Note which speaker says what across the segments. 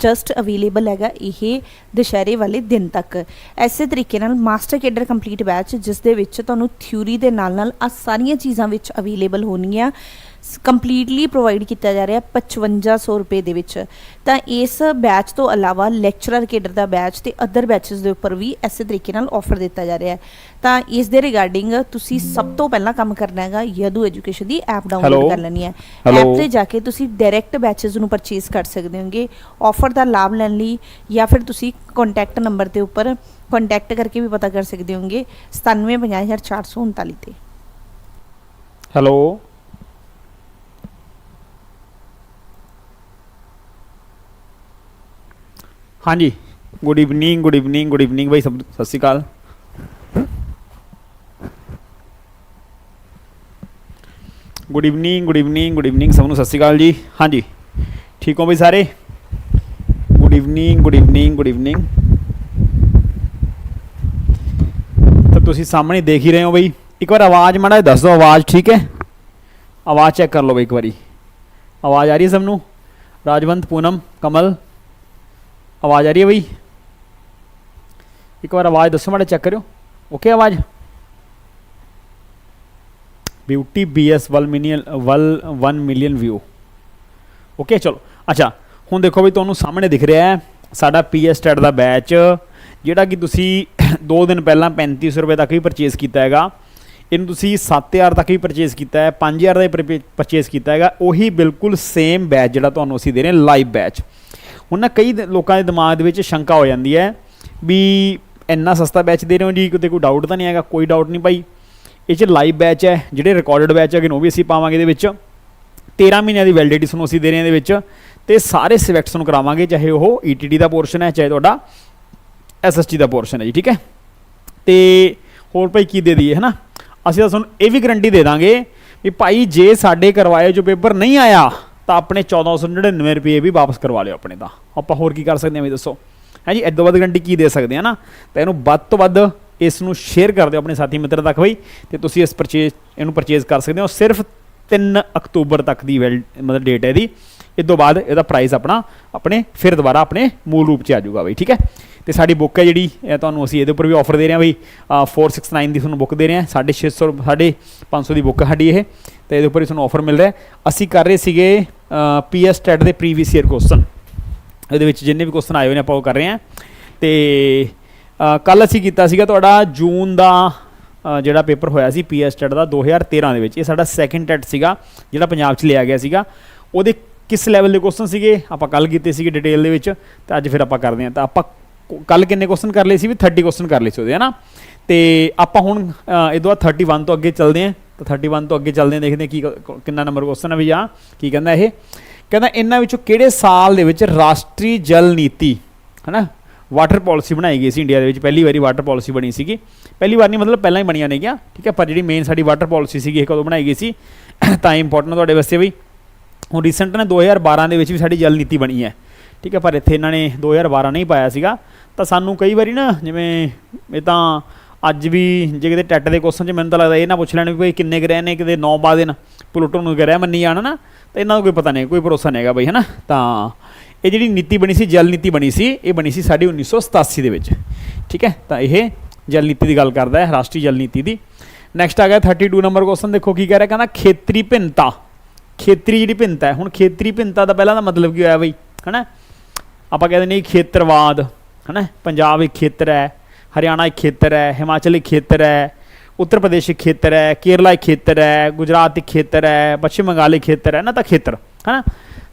Speaker 1: Just available ਹੈਗਾ ਇਹ ਦੁਸ਼ਹਿਰੇ ਵਾਲੇ ਦਿਨ ਤੱਕ। ਐਸੇ ਤਰੀਕੇ ਨਾਲ ਮਾਸਟਰ ਕੇਡਰ ਕੰਪਲੀਟ ਬੈਚ ਜਿਸ ਦੇ ਵਿੱਚ ਤੁਹਾਨੂੰ ਥਿਊਰੀ ਦੇ ਨਾਲ ਨਾਲ ਆ ਸਾਰੀਆਂ ਚੀਜ਼ਾਂ ਵਿੱਚ ਅਵੇਲੇਬਲ ਹੋਣਗੀਆਂ ਕੰਪਲੀਟਲੀ ਪ੍ਰੋਵਾਈਡ ਕੀਤਾ ਜਾ ਰਿਹਾ 5500 ਰੁਪਏ ਦੇ ਵਿੱਚ। ਤਾਂ ਇਸ ਬੈਚ ਤੋਂ ਇਲਾਵਾ ਲੈਕਚਰਰ ਕੇਡਰ ਦਾ ਬੈਚ ਤੇ ਅਦਰ ਬੈਚਸ ਦੇ ਉੱਪਰ ਵੀ ਐਸੇ ਤਰੀਕੇ ਨਾਲ ਆਫਰ ਦਿੱਤਾ ਜਾ ਰਿਹਾ ਹੈ। ਤਾਂ ਇਸ ਦੇ ਰਿਗਾਰਡਿੰਗ ਤੁਸੀਂ ਸਭ ਤੋਂ ਪਹਿਲਾਂ ਕੰਮ ਕਰਨਾ ਹੈਗਾ ਯਦੂ ਐਜੂਕੇਸ਼ਨ ਦੀ ਐਪ ਡਾਊਨਲੋਡ? ਕਰ ਲੈਣੀ ਹੈ? ਐਪ ਤੇ ਜਾ ਕੇ ਤੁਸੀਂ ਡਾਇਰੈਕਟ ਬੈਚਸ ਨੂੰ ਪਰਚੇਸ ਕਰ ਸਕਦੇ ਹੋਗੇ। ਆਫਰ ਦਾ ਲਾਭ ਲੈਣ ਲਈ ਜਾਂ ਫਿਰ ਤੁਸੀਂ ਕੰਟੈਕਟ ਨੰਬਰ ਦੇ ਉੱਪਰ ਕੰਟੈਕਟ ਕਰਕੇ ਵੀ ਪਤਾ ਕਰ ਸਕਦੇ ਹੋਗੇ। 97504439 ਤੇ।
Speaker 2: ਹੈਲੋ ਹਾਂਜੀ। Good evening good evening good evening ਬਾਈ ਸਭ ਸਤਿ ਸ਼੍ਰੀ ਅਕਾਲ। Good evening good evening good evening ਸਭ ਨੂੰ ਸਤਿ ਸ਼੍ਰੀ ਅਕਾਲ ਜੀ। ਹਾਂਜੀ। ਠੀਕ ਹੋ ਬਈ ਸਾਰੇ? Good evening good evening good evening ਤਾਂ ਤੁਸੀਂ ਸਾਹਮਣੇ ਦੇਖ ਹੀ ਰਹੇ ਹੋ ਬਈ। ਇੱਕ ਵਾਰ ਆਵਾਜ਼ ਮਾੜਾ ਜਿਹਾ ਦੱਸ ਦਿਓ, ਆਵਾਜ਼ ਠੀਕ ਹੈ? ਆਵਾਜ਼ ਚੈੱਕ ਕਰ ਲਓ ਬਈ ਇੱਕ ਵਾਰੀ। ਆਵਾਜ਼ ਆ ਰਹੀ ਹੈ ਸਭ ਨੂੰ? ਰਾਜਵੰਤ ਪੂਨਮ, ਕਮਲ। ਆਵਾਜ਼ ਆ ਰਹੀ ਹੈ ਬਈ? ਇੱਕ ਵਾਰ ਆਵਾਜ਼ ਦੱਸੋ ਮਾੜਾ ਚੈੱਕ ਕਰਿਓ। ਓਕੇ ਆਵਾਜ਼? Beauty BS 1 million 1 million view okay ਚਲੋ। ਅੱਛਾ, ਹੁਣ ਦੇਖੋ ਵੀ ਤੁਹਾਨੂੰ ਸਾਹਮਣੇ ਦਿਖ ਰਿਹਾ ਹੈ ਸਾਡਾ ਪੀਐਸ ਟੈਟ ਦਾ ਬੈਚ ਜਿਹੜਾ ਕਿ ਤੁਸੀਂ 2 ਦਿਨ ਪਹਿਲਾਂ 3500 ਰੁਪਏ ਤੱਕ ਵੀ ਪਰਚੇਸ ਕੀਤਾ ਹੈਗਾ। ਇਹਨੂੰ ਤੁਸੀਂ 7000 ਤੱਕ ਵੀ ਪਰਚੇਸ ਕੀਤਾ ਹੈ 5000 ਦਾ ਪਰਚੇਸ ਕੀਤਾ ਹੈਗਾ। ਉਹੀ ਬਿਲਕੁਲ ਸੇਮ ਬੈਚ ਜਿਹੜਾ ਤੁਹਾਨੂੰ ਅਸੀਂ ਦੇ ਰਹੇ ਹਾਂ ਲਾਈਵ ਬੈਚ ਹੁਣ ਨਾ ਕਈ ਲੋਕਾਂ ਦੇ ਦਿਮਾਗ ਦੇ ਵਿੱਚ ਸ਼ੰਕਾ ਹੋ ਜਾਂਦੀ ਹੈ ਵੀ ਇੰਨਾ ਸਸਤਾ ਬੈਚ ਦੇ ਰਹੇ ਹੋ ਜੀ, ਕਿਤੇ ਕੋਈ ਡਾਊਟ ਤਾਂ ਨਹੀਂ ਹੈਗਾ, ਕੋਈ ਡਾਊਟ ਨਹੀਂ ਭਾਈ। ਇਹ 'ਚ ਲਾਈਵ ਬੈਚ ਹੈ, ਜਿਹੜੇ ਰਿਕਾਰਡਡ ਬੈਚ ਹੈਗੇ ਨੇ, ਉਹ ਵੀ ਅਸੀਂ ਪਾਵਾਂਗੇ ਇਹਦੇ ਵਿੱਚ। 13 ਮਹੀਨਿਆਂ ਦੀ ਵੈਲਿਡਿਟੀ ਤੁਹਾਨੂੰ ਅਸੀਂ ਦੇ ਰਹੇ ਹਾਂ ਇਹਦੇ ਵਿੱਚ। ਤੇ ਸਾਰੇ ਸਿਲੈਕਟਸ ਨੂੰ ਕਰਾਵਾਂਗੇ, ਚਾਹੇ ਉਹ ETT ਦਾ ਪੋਰਸ਼ਨ ਹੈ, ਚਾਹੇ ਤੁਹਾਡਾ SST ਦਾ ਪੋਰਸ਼ਨ ਹੈ ਜੀ, ਠੀਕ ਹੈ? ਤੇ ਹੋਰ ਭਾਈ ਕੀ ਦੇ ਦਈਏ, ਹਨਾ? ਅਸੀਂ ਤਾਂ ਤੁਹਾਨੂੰ ਇਹ ਵੀ ਗਰੰਟੀ ਦੇ ਦਾਂਗੇ ਵੀ ਭਾਈ ਜੇ ਸਾਡੇ ਕਰਵਾਏ ਜੋ ਪੇਪਰ ਨਹੀਂ ਆਇਆ ਤਾਂ ਆਪਣੇ 1499 ਰੁਪਏ ਵੀ ਵਾਪਸ ਕਰਵਾ ਲਿਓ ਆਪਣੇ ਤਾਂ। ਆਪਾਂ ਹੋਰ ਕੀ ਕਰ ਸਕਦੇ ਹਾਂ ਵੀ ਦੱਸੋ? ਹੈ ਜੀ ਇਦੋਂ ਵੱਧ ਗਰੰਟੀ ਕੀ ਦੇ ਸਕਦੇ ਆ ਨਾ? ਤਾਂ ਇਹਨੂੰ ਵੱਧ ਤੋਂ ਵੱਧ ਇਸ ਨੂੰ ਸ਼ੇਅਰ ਕਰ ਦਿਓ ਆਪਣੇ ਸਾਥੀ ਮਿੱਤਰ ਤੱਕ ਬਈ ਤੇ ਤੁਸੀਂ ਇਸ ਪਰਚੇਸ ਇਹਨੂੰ ਪਰਚੇਜ਼ ਕਰ ਸਕਦੇ ਹੋ ਸਿਰਫ 3 ਅਕਤੂਬਰ ਤੱਕ ਦੀ ਵੈਲ ਮਤਲਬ ਡੇਟ ਹੈ ਇਹਦੀ। ਇਸ ਤੋਂ ਬਾਅਦ ਇਹਦਾ ਪ੍ਰਾਈਸ ਆਪਣਾ ਆਪਣੇ ਫਿਰ ਦੁਬਾਰਾ ਆਪਣੇ ਮੂਲ ਰੂਪ 'ਚ ਆ ਜਾਊਗਾ ਬਈ ਠੀਕ ਹੈ? ਤੇ ਸਾਡੀ ਬੁੱਕ ਹੈ ਜਿਹੜੀ ਇਹ ਤੁਹਾਨੂੰ ਅਸੀਂ ਇਹਦੇ ਉੱਪਰ ਵੀ ਆਫਰ ਦੇ ਰਹੇ ਹਾਂ ਬਈ ਅ, 469 ਦੀ ਤੁਹਾਨੂੰ ਬੁੱਕ ਦੇ ਰਹੇ ਹਾਂ। 650 ਸਾਢੇ 500 ਦੀ ਬੁੱਕ ਹੈ ਸਾਡੀ ਇਹ। ਤੇ ਇਹਦੇ ਉੱਪਰ ਹੀ ਤੁਹਾਨੂੰ ਆਫਰ ਮਿਲ ਰਿਹਾ ਅਸੀਂ ਕਰ ਰਹੇ ਸੀਗੇ ਪੀਐਸ ਟੈਟ ਦੇ ਪ੍ਰੀਵੀਅਸ ਈਅਰ ਕੁਐਸਚਨ ਇਹਦੇ ਵਿੱਚ ਜਿੰਨੇ ਵੀ ਕੁਐਸਚਨ ਆਏ ਹੋਏ ਨੇ ਆਪਾਂ ਉਹ ਕਰ ਰਹੇ ਹਾਂ। ਤੇ ਕੱਲ ਅਸੀਂ ਕੀਤਾ ਸੀਗਾ ਤੁਹਾਡਾ ਜੂਨ ਦਾ ਜਿਹੜਾ ਪੇਪਰ ਹੋਇਆ ਸੀ ਪੀਐਸ ਟੈਟ ਦਾ 2013 ਦੇ ਵਿੱਚ। ਇਹ ਸਾਡਾ ਸੈਕੰਡ ਟੈਟ ਸੀਗਾ, ਜਿਹੜਾ ਪੰਜਾਬ 'ਚ ਲਿਆ ਗਿਆ ਸੀਗਾ। ਉਹਦੇ ਕਿਸ ਲੈਵਲ ਦੇ ਕੁਐਸਚਨ ਸੀਗੇ? ਆਪਾਂ ਕੱਲ ਕੀਤੇ ਸੀਗੇ ਡਿਟੇਲ ਦੇ ਵਿੱਚ, ਤੇ ਅੱਜ ਫਿਰ ਆਪਾਂ ਕਰਦੇ ਹਾਂ। ਤਾਂ ਆਪਾਂ ਕੱਲ ਕਿੰਨੇ ਕੁਐਸਚਨ ਕਰ ਲਏ ਸੀ? ਵੀ 30 ਕੁਐਸਚਨ ਕਰ ਲਏ ਸੀ ਉਹਦੇ, ਹਨਾ? ਤੇ ਆਪਾਂ ਹੁਣ ਇਹ ਤੋਂ ਬਾਅਦ 31 ਤੋਂ ਅੱਗੇ ਚੱਲਦੇ ਹਾਂ। ਤਾਂ 31 ਤੋਂ ਅੱਗੇ ਚੱਲਦੇ ਦੇਖਦੇ ਹਾਂ ਕੀ ਕ- ਕਿੰਨਾ ਨੰਬਰ ਕੁਐਸਚਨ ਹੈ ਵੀ ਆ, ਕੀ ਕਹਿੰਦਾ ਇਹ? ਕਹਿੰਦਾ ਇਹਨਾਂ ਵਿੱਚੋਂ ਕਿਹੜੇ ਸਾਲ ਦੇ ਵਿੱਚ ਰਾਸ਼ਟਰੀ ਜਲ ਨੀਤੀ, ਹਨਾ? ਵਾਟਰ ਪਾਲਿਸੀ ਬਣਾਈ ਗਈ ਸੀ ਇੰਡੀਆ ਦੇ ਵਿੱਚ, ਪਹਿਲੀ ਵਾਰੀ ਵਾਟਰ ਪਾਲਿਸੀ ਬਣੀ ਸੀਗੀ। ਪਹਿਲੀ ਵਾਰ ਨਹੀਂ, ਮਤਲਬ ਪਹਿਲਾਂ ਹੀ ਬਣੀਆਂ ਨੇਗੀਆਂ, ਠੀਕ ਹੈ? ਪਰ ਜਿਹੜੀ ਮੇਨ ਸਾਡੀ ਵਾਟਰ ਪਾਲਿਸੀ ਸੀਗੀ ਇਹ ਕਦੋਂ ਬਣਾਈ ਗਈ ਸੀ। ਤਾਂ ਇੰਪੋਰਟੈਂਟ ਤੁਹਾਡੇ ਵਾਸਤੇ ਵੀ। ਹੁਣ ਰੀਸੈਂਟ ਨੇ 2012 ਦੇ ਵਿੱਚ ਵੀ ਸਾਡੀ ਜਲ ਨੀਤੀ ਬਣੀ ਹੈ, ਠੀਕ ਹੈ? ਪਰ ਇੱਥੇ ਇਹਨਾਂ ਨੇ 2012 ਨਹੀਂ ਪਾਇਆ ਸੀਗਾ। ਤਾਂ ਸਾਨੂੰ ਕਈ ਵਾਰੀ ਨਾ, ਜਿਵੇਂ ਇਹ ਤਾਂ ਅੱਜ ਵੀ ਜੇ ਕਿਤੇ ਟੈਟ ਦੇ ਕੁਐਸਚਨ 'ਚ ਮੈਨੂੰ ਤਾਂ ਲੱਗਦਾ ਇਹ ਨਾ ਪੁੱਛ ਲੈਣ ਵੀ ਭਾਈ ਕਿੰਨੇ ਕੁ ਰਹੇ ਨੇ, ਕਿਤੇ 9 ਪਾ ਦੇਣ ਪਲੂਟੋ ਨੂੰ ਗ੍ਰਹਿ ਮੰਨੀ ਜਾਣ ਨਾ, ਤਾਂ ਇਹਨਾਂ ਨੂੰ ਕੋਈ ਪਤਾ ਨਹੀਂ, ਕੋਈ ਭਰੋਸਾ ਨਹੀਂ ਹੈਗਾ ਬਈ, ਹਨਾ? ਤਾਂ ਇਹ ਜਿਹੜੀ ਨੀਤੀ ਬਣੀ ਸੀ, ਜਲ ਨੀਤੀ ਬਣੀ ਸੀ, ਇਹ ਬਣੀ ਸੀ ਸਾਡੀ 1987 ਦੇ ਵਿੱਚ, ਠੀਕ ਹੈ? ਤਾਂ ਇਹ ਜਲ ਨੀਤੀ ਦੀ ਗੱਲ ਕਰਦਾ ਹੈ, ਰਾਸ਼ਟਰੀ ਜਲ ਨੀਤੀ ਦੀ। ਨੈਕਸਟ ਆ ਗਿਆ 32 ਨੰਬਰ ਕੁਐਸਚਨ ਦੇਖੋ ਕੀ ਕਹਿ ਰਿਹਾ, ਕਹਿੰਦਾ ਖੇਤਰੀ ਭਿੰਨਤਾ, ਖੇਤਰੀ ਜਿਹੜੀ ਭਿੰਨਤਾ ਹੈ, ਹੁਣ ਖੇਤਰੀ ਭਿੰਨਤਾ ਦਾ ਪਹਿਲਾਂ ਦਾ ਮਤਲਬ ਕੀ ਹੋਇਆ ਬਈ, ਹਨਾ? ਆਪਾਂ ਕਹਿੰਦੇ ਨਹੀਂ ਖੇਤਰਵਾਦ, ਹਨਾ? ਪੰਜਾਬ ਇੱਕ ਖੇਤਰ ਹੈ ਹਰਿਆਣਾ ਇੱਕ ਖੇਤਰ ਹੈ ਹਿਮਾਚਲ ਇੱਕ ਖੇਤਰ ਹੈ ਉੱਤਰ ਪ੍ਰਦੇਸ਼ ਇੱਕ ਖੇਤਰ ਹੈ ਕੇਰਲਾ ਇੱਕ ਖੇਤਰ ਹੈ ਗੁਜਰਾਤ ਇੱਕ ਖੇਤਰ ਹੈ ਪੱਛਮ ਬੰਗਾਲ ਇੱਕ ਖੇਤਰ ਹੈ ਨਾ ਤਾਂ ਖੇਤਰ ਹਨਾ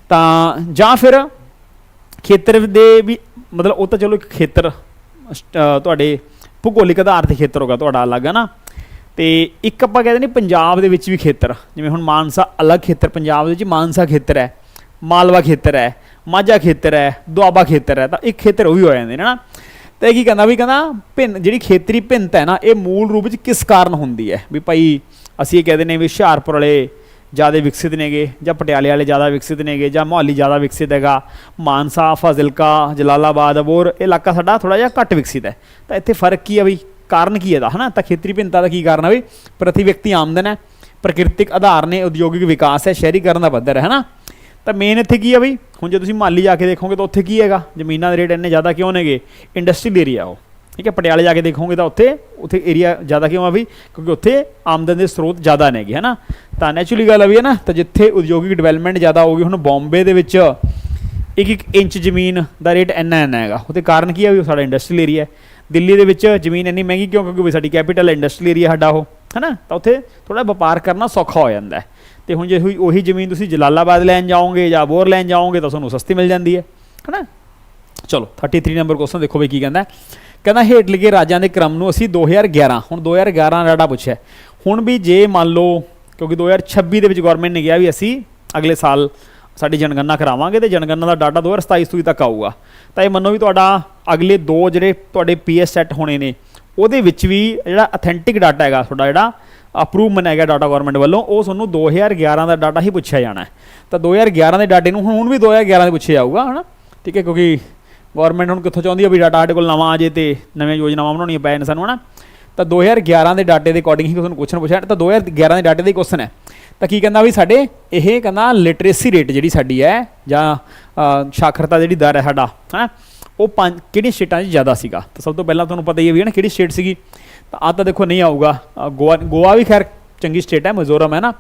Speaker 2: ਤਾਂ ਜਾਂ ਫਿਰ ਖੇਤਰ ਦੇ ਵੀ ਮਤਲਬ ਉਹ ਤਾਂ ਚਲੋ ਇੱਕ ਖੇਤਰ ਤੁਹਾਡੇ ਭੂਗੋਲਿਕ ਆਧਾਰ ਤੇ ਖੇਤਰ ਹੋਗਾ ਤੁਹਾਡਾ ਅਲੱਗ ਹੈ ਨਾ ਤੇ ਇੱਕ ਆਪਾਂ ਕਹਿੰਦੇ ਨੇ ਪੰਜਾਬ ਦੇ ਵਿੱਚ ਵੀ ਖੇਤਰ ਜਿਵੇਂ ਹੁਣ ਮਾਨਸਾ ਅਲੱਗ ਖੇਤਰ ਪੰਜਾਬ ਦੇ ਵਿੱਚ ਮਾਨਸਾ ਖੇਤਰ ਹੈ ਮਾਲਵਾ ਖੇਤਰ ਹੈ ਮਾਝਾ ਖੇਤਰ ਹੈ ਦੁਆਬਾ ਖੇਤਰ ਹੈ ਤਾਂ ਇੱਕ ਖੇਤਰ ਉਹ ਵੀ ਹੋ ਜਾਂਦੇ ਨੇ ਨਾ ਤਾਂ ਇਹ ਕੀ ਕਹਿੰਦਾ ਵੀ ਕਹਿੰਦਾ ਭਿੰਨ, ਜਿਹੜੀ ਖੇਤਰੀ ਭਿੰਨਤਾ ਹੈ ਨਾ, ਇਹ ਮੂਲ ਰੂਪ ਵਿੱਚ ਕਿਸ ਕਾਰਨ ਹੁੰਦੀ ਹੈ? ਵੀ ਭਾਈ ਅਸੀਂ ਇਹ ਕਹਿੰਦੇ ਨੇ ਵੀ ਹੁਸ਼ਿਆਰਪੁਰ ਵਾਲੇ ਜ਼ਿਆਦਾ ਵਿਕਸਿਤ ਨੇਗੇ ਜਾਂ ਪਟਿਆਲੇ ਵਾਲੇ ਜ਼ਿਆਦਾ ਵਿਕਸਿਤ ਨੇਗੇ ਜਾਂ ਮੋਹਾਲੀ ਜ਼ਿਆਦਾ ਵਿਕਸਿਤ ਹੈਗਾ, ਮਾਨਸਾ, ਫਾਜ਼ਿਲਕਾ, ਜਲਾਲਾਬਾਦ ਅਬੋਰ ਇਲਾਕਾ ਸਾਡਾ ਥੋੜਾ ਜਿਹਾ ਘੱਟ ਵਿਕਸਿਤ ਹੈ। ਤਾਂ ਇੱਥੇ ਫ਼ਰਕ ਕੀ ਹੈ ਬਈ? ਕਾਰਨ ਕੀ ਹੈ ਇਹਦਾ, ਹਨਾ? ਤਾਂ ਖੇਤਰੀ ਭਿੰਨਤਾ ਦਾ ਕੀ ਕਾਰਨ ਹੈ ਬਈ? ਪ੍ਰਤੀ ਵਿਅਕਤੀ ਆਮਦਨ ਹੈ, ਪ੍ਰਕਿਰਤਿਕ ਆਧਾਰ ਨੇ ਉਦਯੋਗਿਕ ਵਿਕਾਸ ਹੈ, ਸ਼ਹਿਰੀਕਰਨ ਦਾ ਪੱਧਰ ਹੈ, ਹਨਾ? ਤਾਂ ਮੇਨ ਇੱਥੇ ਕੀ ਆ ਬਈ? ਹੁਣ ਜੇ ਤੁਸੀਂ ਮਾਲੀ ਜਾ ਕੇ ਦੇਖੋਗੇ ਤਾਂ ਉੱਥੇ ਕੀ ਹੈਗਾ? ਜ਼ਮੀਨਾਂ ਦੇ ਰੇਟ ਇੰਨੇ ਜ਼ਿਆਦਾ ਕਿਉਂ ਨੇਗੇ? ਇੰਡਸਟਰੀਅਲ ਏਰੀਆ ਉਹ। ਠੀਕ ਹੈ, ਪਟਿਆਲੇ ਜਾ ਕੇ ਦੇਖੋਗੇ ਤਾਂ ਉੱਥੇ ਉੱਥੇ ਏਰੀਆ ਜ਼ਿਆਦਾ ਕਿਉਂ ਆ ਬਈ? ਕਿਉਂਕਿ ਉੱਥੇ ਆਮਦਨ ਦੇ ਸਰੋਤ ਜ਼ਿਆਦਾ ਨੇਗੇ, ਹਨਾ? ਤਾਂ ਨੈਚੁਰਲੀ ਗੱਲ ਆ ਵੀ ਹੈ ਨਾ ਤਾਂ ਜਿੱਥੇ ਉਦਯੋਗਿਕ ਡਿਵੈਲਪਮੈਂਟ ਜ਼ਿਆਦਾ ਹੋਊਗੀ, ਹੁਣ ਬੰਬੇ ਦੇ ਵਿੱਚ ਇੱਕ ਇੱਕ ਇੰਚ ਜ਼ਮੀਨ ਦਾ ਰੇਟ ਇੰਨਾ ਇੰਨਾ ਹੈਗਾ। ਉਹਦੇ ਕਾਰਨ ਕੀ ਆ ਵੀ ਸਾਡਾ ਇੰਡਸਟਰੀਅਲ ਏਰੀਆ ਦਿੱਲੀ ਦੇ ਵਿੱਚ ਜ਼ਮੀਨ ਇੰਨੀ ਮਹਿੰਗੀ ਕਿਉਂ? ਕਿਉਂਕਿ ਵੀ ਸਾਡੀ ਕੈਪੀਟਲ ਇੰਡਸਟਰੀਅਲ ਏਰੀਆ ਸਾਡਾ ਉਹ, ਹਨਾ? ਤਾਂ ਉੱਥੇ ਥੋੜਾ ਵਪਾਰ ਕਰਨਾ ਸੌਖਾ ਹੋ ਜਾਂਦਾ ਹੈ। ਤੇ ਹੁਣ ਜੇ ਹੋਈ ਉਹੀ ਜ਼ਮੀਨ ਤੁਸੀਂ ਜਲਾਲਾਬਾਦ ਲੈਣ ਜਾਓਗੇ ਜਾਂ ਬੋਰ ਲੈਣ ਜਾਓਗੇ ਤਾਂ ਤੁਹਾਨੂੰ ਸਸਤੀ ਮਿਲ ਜਾਂਦੀ ਹੈ, ਹਨਾ? ਚਲੋ 33 ਨੰਬਰ ਕੁਐਸਚਨ ਦੇਖੋ ਵੀ ਕੀ ਕਹਿੰਦਾ ਕਹਿੰਦਾ, ਹੇਠ ਲਿਖੇ ਰਾਜਾਂ ਦੇ ਕ੍ਰਮ ਨੂੰ ਅਸੀਂ 2011 ਹੁਣ 2011 ਡਾਟਾ ਪੁੱਛਿਆ ਹੁਣ ਵੀ ਜੇ ਮੰਨ ਲਓ, ਕਿਉਂਕਿ 2026 ਦੇ ਵਿੱਚ ਗਵਰਨਮੈਂਟ ਨੇ ਕਿਹਾ ਵੀ ਅਸੀਂ ਅਗਲੇ ਸਾਲ ਸਾਡੀ ਜਨਗਣਨਾ ਕਰਾਵਾਂਗੇ ਤੇ ਜਨਗਣਨਾ ਦਾ ਡਾਟਾ 2027 ਸੂਈ ਤੱਕ ਆਊਗਾ। ਤਾਂ ਇਹ ਮੰਨੋ ਵੀ ਤੁਹਾਡਾ ਅਗਲੇ ਦੋ ਜਿਹੜੇ ਤੁਹਾਡੇ ਪੀਐਸ ਸੈੱਟ ਹੋਣੇ ਨੇ, ਉਹਦੇ ਵਿੱਚ ਵੀ ਜਿਹੜਾ ਅਥੈਂਟਿਕ ਡਾਟਾ ਹੈਗਾ, ਤੁਹਾਡਾ ਜਿਹੜਾ ਅਪਰੂਵ ਮੰਨਿਆ ਗਿਆ ਡਾਟਾ ਗਵਰਨਮੈਂਟ ਵੱਲੋਂ, ਉਹ ਤੁਹਾਨੂੰ 2011 ਦਾ ਡਾਟਾ ਹੀ ਪੁੱਛਿਆ ਜਾਣਾ ਹੈ। ਤਾਂ 2011 ਦੇ ਡਾਟੇ ਨੂੰ ਹੁਣ ਹੁਣ ਵੀ 2011 ਦੇ ਪੁੱਛਿਆ ਜਾਊਗਾ, ਹਨਾ? ਠੀਕ ਹੈ, ਕਿਉਂਕਿ ਗਵਰਨਮੈਂਟ ਹੁਣ ਕਿੱਥੋਂ ਚਾਹੁੰਦੀ ਹੈ ਵੀ ਡਾਟਾ ਸਾਡੇ ਕੋਲ ਨਵਾਂ ਆ ਜੇ ਤੇ ਨਵੀਆਂ ਯੋਜਨਾਵਾਂ ਬਣਾਉਣੀਆਂ ਪੈ ਨੇ ਸਾਨੂੰ, ਹਨਾ? ਤਾਂ 2011 ਦੇ ਡਾਟੇ ਦੇ ਅਕੋਰਡਿੰਗ ਹੀ ਤੁਹਾਨੂੰ ਕੁਐਸਚਨ ਪੁੱਛਿਆ ਤਾਂ 2011 ਦੇ ਡਾਟੇ ਦਾ ਹੀ ਕੁਐਸਚਨ ਹੈ। ਤਾਂ ਕੀ ਕਹਿੰਦਾ ਵੀ ਸਾਡੇ, ਇਹ ਕਹਿੰਦਾ ਲਿਟਰੇਸੀ ਰੇਟ ਜਿਹੜੀ ਸਾਡੀ ਹੈ, ਜਾਂ ਸਾਖਰਤਾ ਜਿਹੜੀ ਦਰ ਹੈ ਸਾਡਾ ਹੈ ਉਹ ਪੰਜ ਕਿਹੜੀ ਸਟੇਟਾਂ 'ਚ ਜ਼ਿਆਦਾ ਸੀਗਾ? ਤਾਂ ਸਭ ਤੋਂ ਪਹਿਲਾਂ ਤੁਹਾਨੂੰ ਪਤਾ ਹੀ ਹੈ ਵੀ ਹੈ ਨਾ ਕਿਹੜੀ ਸਟੇਟ ਸੀਗੀ? ਤਾਂ ਆ ਤਾਂ ਦੇਖੋ ਨਹੀਂ ਆਊਗਾ। ਗੋਆ ਗੋਆ ਵੀ ਖੈਰ ਚੰਗੀ ਸਟੇਟ ਹੈ, ਮਿਜ਼ੋਰਮ ਹੈ ਨਾ।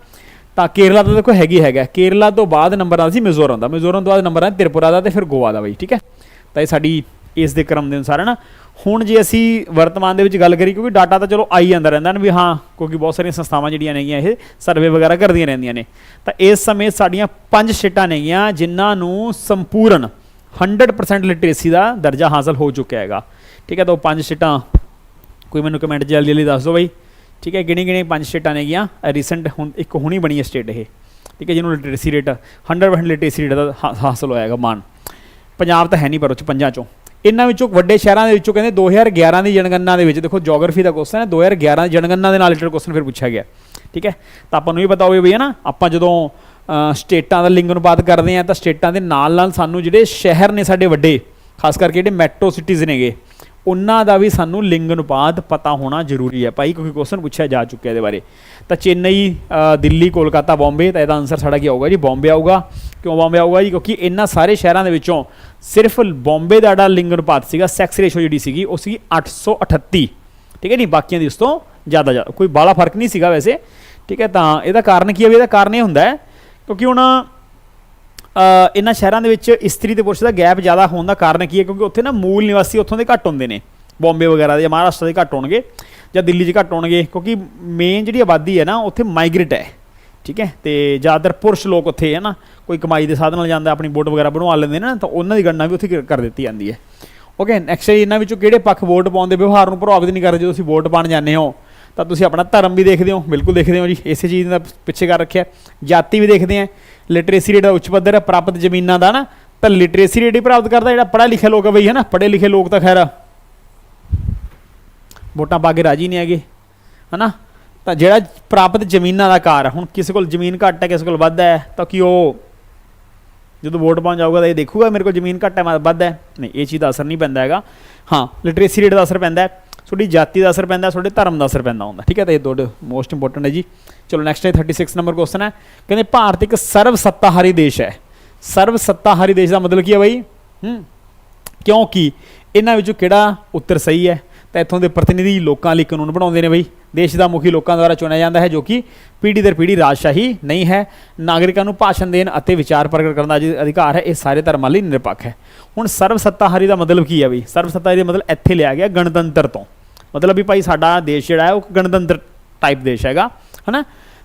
Speaker 2: ਤਾਂ ਕੇਰਲਾ ਤਾਂ ਦੇਖੋ ਹੈਗੀ ਹੈਗਾ ਕੇਰਲਾ ਤੋਂ ਬਾਅਦ ਨੰਬਰ ਆ ਸੀ ਮਿਜ਼ੋਰਮ ਦਾ। ਮਿਜ਼ੋਰਮ ਤੋਂ ਬਾਅਦ ਨੰਬਰ ਆ ਤ੍ਰਿਪੁਰਾ ਦਾ ਤੇ ਫਿਰ ਗੋਆ ਦਾ ਬਈ, ਠੀਕ ਹੈ। ਤਾਂ ਇਹ ਸਾਡੀ ਇਸ ਦੇ ਕ੍ਰਮ ਦੇ ਅਨੁਸਾਰ ਹੈ ਨਾ। ਹੁਣ ਜੇ ਅਸੀਂ ਵਰਤਮਾਨ ਦੇ ਵਿੱਚ ਗੱਲ ਕਰੀ ਕਿਉਂਕਿ ਡਾਟਾ ਤਾਂ ਚਲੋ ਆਈ ਜਾਂਦਾ ਰਹਿੰਦਾ ਨਾ ਵੀ ਹਾਂ, ਕਿਉਂਕਿ ਬਹੁਤ ਸਾਰੀਆਂ ਸੰਸਥਾਵਾਂ ਜਿਹੜੀਆਂ ਨੇਗੀਆਂ ਇਹ ਸਰਵੇ ਵਗੈਰਾ ਕਰਦੀਆਂ ਰਹਿੰਦੀਆਂ ਨੇ। ਤਾਂ ਇਸ ਸਮੇਂ ਸਾਡੀਆਂ ਪੰਜ ਸਟੇਟਾਂ ਨੇਗੀਆਂ ਜਿਨ੍ਹਾਂ ਨੂੰ ਸੰਪੂਰਨ 100% ਲਿਟਰੇਸੀ ਦਾ ਦਰਜਾ ਹਾਸਲ ਹੋ ਚੁੱਕਿਆ ਹੈਗਾ। ਠੀਕ ਹੈ, ਤਾਂ ਉਹ ਪੰਜ ਸਟੇਟਾਂ ਕੋਈ ਮੈਨੂੰ ਕਮੈਂਟ ਜਲਦੀ ਜਲਦੀ ਦੱਸ ਦਿਓ ਬਾਈ। ਠੀਕ ਹੈ, ਗਿਣੀ ਗਿਣੀ ਪੰਜ ਸਟੇਟਾਂ ਨੇਗੀਆਂ ਰੀਸੈਂਟ ਹੁਣ ਇੱਕ ਹੁਣੀ ਬਣੀ ਹੈ ਸਟੇਟ ਇਹ। ਠੀਕ ਹੈ, ਜਿਹਨੂੰ ਲਿਟਰੇਸੀ ਰੇਟ 100% ਲਿਟਰੇਸੀ ਰੇਟ ਦਾ ਹਾ- ਹਾਸਲ ਹੋਇਆ ਹੈਗਾ ਮਾਨ ਪੰਜਾਬ ਤਾਂ ਹੈ ਨਹੀਂ ਪਰ ਉਹ ਚ ਪੰਜਾਂ ਚੋਂ। ਇਹਨਾਂ ਵਿੱਚੋਂ ਵੱਡੇ ਸ਼ਹਿਰਾਂ ਦੇ ਵਿੱਚੋਂ ਕਹਿੰਦੇ 2011 ਦੀ ਜਨਗਣਨਾ ਦੇ ਵਿੱਚ ਦੇਖੋ ਜੀਓਗ੍ਰਾਫੀ ਦਾ ਕੁਐਸਚਨ ਹੈ 2011 ਦੀ ਜਨਗਣਨਾ ਦੇ ਨਾਲ ਰਿਲੇਟਡ ਕੁਐਸਚਨ ਫਿਰ ਪੁੱਛਿਆ ਗਿਆ। ਠੀਕ ਹੈ, ਤਾਂ ਆਪਾਂ ਨੂੰ ਵੀ ਪਤਾ ਹੋਵੇ ਬਈ ਹੈ ਨਾ, ਆਪਾਂ ਜਦੋਂ ਸਟੇਟਾਂ ਦਾ ਲਿੰਗ ਅਨੁਪਾਤ ਕਰਦੇ ਆ ਤਾਂ ਸਟੇਟਾਂ ਦੇ ਨਾਲ ਨਾਲ ਸਾਨੂੰ ਜਿਹੜੇ ਸ਼ਹਿਰ ਨੇ ਸਾਡੇ ਵੱਡੇ, ਖਾਸ ਕਰਕੇ ਜਿਹੜੇ ਮੈਟਰੋ ਸਿਟੀਜ਼ ਨੇਗੇ ਉਹਨਾਂ ਦਾ ਵੀ ਸਾਨੂੰ ਲਿੰਗ ਅਨੁਪਾਤ ਪਤਾ ਹੋਣਾ ਜ਼ਰੂਰੀ ਹੈ ਭਾਈ, ਕਿਉਂਕਿ ਕੁਐਸਚਨ ਪੁੱਛਿਆ ਜਾ ਚੁੱਕਿਆ ਇਹਦੇ ਬਾਰੇ। ਤਾਂ ਚੇਨਈ ਦਿੱਲੀ, ਕੋਲਕਾਤਾ, ਬੰਬੇ, ਤਾਂ ਇਹਦਾ ਆਨਸਰ ਸਾਡਾ ਕੀ ਆਊਗਾ ਜੀ? ਬੰਬੇ ਆਊਗਾ। ਕਿਉਂ ਬੰਬੇ ਆਊਗਾ ਜੀ? ਕਿਉਂਕਿ ਇਹਨਾਂ ਸਾਰੇ ਸ਼ਹਿਰਾਂ ਦੇ ਵਿੱਚੋਂ ਸਿਰਫ ਬੰਬੇ ਦਾ ਜਿਹੜਾ ਲਿੰਗ ਅਨੁਪਾਤ ਸੀਗਾ ਸੈਕਸ ਰੇਸ਼ੋ ਜਿਹੜੀ ਸੀਗੀ, ਉਹ ਸੀਗੀ 838 ਠੀਕ ਹੈ ਨਹੀਂ ਬਾਕੀਆਂ ਦੀ ਉਸ ਤੋਂ ਜ਼ਿਆਦਾ ਜ਼ਿਆਦਾ। ਕੋਈ ਬਾਲਾ ਫ਼ਰਕ ਨਹੀਂ ਸੀਗਾ ਵੈਸੇ। ਠੀਕ ਹੈ, ਤਾਂ ਇਹਦਾ ਕਾਰਨ ਕੀ ਹੈ ਵੀ ਇਹਦਾ ਕਾਰਨ ਇਹ ਹੁੰਦਾ ਹੈ, ਕਿਉਂਕਿ ਹੁਣ ਇਹਨਾਂ ਸ਼ਹਿਰਾਂ ਦੇ ਵਿੱਚ ਇਸਤਰੀ ਤੇ ਪੁਰਸ਼ ਦਾ ਗੈਪ ਜ਼ਿਆਦਾ ਹੋਣ ਦਾ ਕਾਰਨ ਕੀ ਹੈ? ਕਿਉਂਕਿ ਉੱਥੇ ਨਾ ਮੂਲ ਨਿਵਾਸੀ ਉੱਥੋਂ ਦੇ ਘੱਟ ਹੁੰਦੇ ਨੇ। ਬੰਬੇ ਵਗੈਰਾ ਦੇ ਮਹਾਰਾਸ਼ਟਰ ਦੇ ਘੱਟ ਹੋਣਗੇ ਜਾਂ ਦਿੱਲੀ 'ਚ ਘੱਟ ਹੋਣਗੇ। ਕਿਉਂਕਿ ਮੇਨ ਜਿਹੜੀ ਆਬਾਦੀ ਹੈ ਨਾ, ਉੱਥੇ ਮਾਈਗ੍ਰੇਟ ਹੈ। ਠੀਕ ਹੈ? ਤੇ ਜ਼ਿਆਦਾਤਰ ਪੁਰਸ਼ ਲੋਕ ਉੱਥੇ ਹੈ ਨਾ, ਕੋਈ ਕਮਾਈ ਦੇ ਸਾਧਨ ਨਾਲ ਜਾਂਦਾ, ਆਪਣੀ ਵੋਟ ਵਗੈਰਾ ਬਣਵਾ ਲੈਂਦੇ ਨੇ ਨਾ, ਤਾਂ ਉਹਨਾਂ ਦੀ ਗਣਨਾ ਵੀ ਉੱਥੇ ਕਰ- ਦਿੱਤੀ ਜਾਂਦੀ ਹੈ। ਓਕੇ ਨੈਕਸਟ ਇਹਨਾਂ ਵਿੱਚੋਂ ਕਿਹੜੇ ਪੱਖ ਵੋਟ ਪਾਉਣ ਦੇ ਵਿਵਹਾਰ ਨੂੰ ਪ੍ਰਭਾਵਿਤ ਨਹੀਂ ਕਰਦੇ ਜਦੋਂ ਤੁਸੀਂ ਵੋਟ ਪਾਉਣ ਜਾਂਦੇ ਹੋ? ਤਾਂ ਤੁਸੀਂ ਆਪਣਾ ਧਰਮ ਵੀ ਦੇਖਦੇ ਹੋ ਬਿਲਕੁਲ ਦੇਖਦੇ ਹੋ ਜੀ ਇਸੇ ਚੀਜ਼ ਦਾ ਪਿੱਛੇ ਕਰ ਰੱਖਿਆ। ਜਾਤੀ ਵੀ ਦੇਖਦੇ ਆ ਲਿਟਰੇਸੀ ਰੇਟ ਦਾ ਉੱਚ ਪੱਧਰ ਹੈ ਪ੍ਰਾਪਤ ਜ਼ਮੀਨਾਂ ਦਾ ਨਾ ਤਾਂ ਲਿਟਰੇਸੀ ਰੇਟ ਹੀ ਪ੍ਰਾਪਤ ਕਰਦਾ ਜਿਹੜਾ ਪੜ੍ਹਿਆ ਲਿਖਿਆ ਲੋਕ ਹੈ ਬਈ ਹੈ ਨਾ ਪੜ੍ਹੇ ਲਿਖੇ ਲੋਕ ਤਾਂ ਖੈਰ ਵੋਟਾਂ ਪਾ ਕੇ ਰਾਜੀ ਨਹੀਂ ਹੈਗੇ ਹਨਾ? ਤਾਂ ਜਿਹੜਾ ਪ੍ਰਾਪਤ ਜ਼ਮੀਨਾਂ ਦਾ ਕਾਰ ਹੈ, ਹੁਣ ਕਿਸੇ ਕੋਲ ਜ਼ਮੀਨ ਘੱਟ ਹੈ ਕਿਸੇ ਕੋਲ ਵੱਧ ਹੈ ਤਾਂ ਕਿ ਉਹ ਜਦੋਂ ਵੋਟ ਪਾਉਣ ਜਾਊਗਾ ਤਾਂ ਇਹ ਦੇਖੂਗਾ ਮੇਰੇ ਕੋਲ ਜ਼ਮੀਨ ਘੱਟ ਹੈ ਮੈਂ ਵੱਧ ਹੈ। ਨਹੀਂ ਇਹ ਚੀਜ਼ ਦਾ ਅਸਰ ਨਹੀਂ ਪੈਂਦਾ ਹੈਗਾ। ਹਾਂ ਲਿਟਰੇਸੀ ਰੇਟ ਦਾ ਅਸਰ ਪੈਂਦਾ ਹੈ। ਤੁਹਾਡੀ ਜਾਤੀ ਦਾ ਅਸਰ ਪੈਂਦਾ, ਤੁਹਾਡੇ ਧਰਮ ਦਾ ਅਸਰ ਪੈਂਦਾ ਹੁੰਦਾ। ਠੀਕ ਹੈ, ਤਾਂ ਇਹ ਦੋ ਮੋਸਟ ਇੰਪੋਰਟੈਂਟ ਹੈ ਜੀ। ਚਲੋ ਨੈਕਸਟ ਹੈ 36 ਨੰਬਰ ਕੁਐਸਚਨ ਹੈ। ਕਹਿੰਦੇ ਭਾਰਤ ਇੱਕ ਸਰਵ ਸੱਤਾਹਾਰੀ ਦੇਸ਼ ਹੈ। ਸਰਵ ਸੱਤਾਹਾਰੀ ਦੇਸ਼ ਦਾ ਮਤਲਬ ਕੀ ਹੈ ਬਾਈ? ਹੂੰ। ਕਿਉਂਕਿ ਇਹਨਾਂ ਵਿੱਚੋਂ ਕਿਹੜਾ ਉੱਤਰ ਸਹੀ ਹੈ? ਤਾਂ ਇੱਥੋਂ ਦੇ ਪ੍ਰਤੀਨਿਧੀ ਲੋਕਾਂ ਲਈ ਕਾਨੂੰਨ ਬਣਾਉਂਦੇ ਨੇ ਬਈ। ਦੇਸ਼ ਦਾ ਮੁਖੀ ਲੋਕਾਂ ਦੁਆਰਾ ਚੁਣਿਆ ਜਾਂਦਾ ਹੈ, ਜੋ ਕਿ ਪੀੜ੍ਹੀ ਦਰ ਪੀੜ੍ਹੀ ਰਾਜਸ਼ਾਹੀ ਨਹੀਂ ਹੈ। ਨਾਗਰਿਕਾਂ ਨੂੰ ਭਾਸ਼ਣ ਦੇਣ ਅਤੇ ਵਿਚਾਰ ਪ੍ਰਗਟ ਕਰਨ ਦਾ ਅਧਿ- ਅਧਿਕਾਰ ਹੈ, ਇਹ ਸਾਰੇ ਧਰਮਾਂ ਲਈ ਨਿਰਪੱਖ ਹੈ। ਹੁਣ ਸਰਵ ਸੱਤਾਹਾਰੀ ਦਾ ਮਤਲਬ ਕੀ ਹੈ ਬਈ? ਸਰਵ ਸੱਤਾਹਾਰੀ ਦਾ ਮਤਲਬ ਇੱਥੇ ਲਿਆ ਗਿਆ ਗਣਤੰਤਰ ਤੋਂ। ਮਤਲਬ ਵੀ ਭਾਈ ਸਾਡਾ ਦੇਸ਼ ਜਿਹੜਾ ਹੈ, ਉਹ ਗਣਤੰਤਰ ਟਾਈਪ ਦੇਸ਼ ਹੈਗਾ, ਹਨਾ?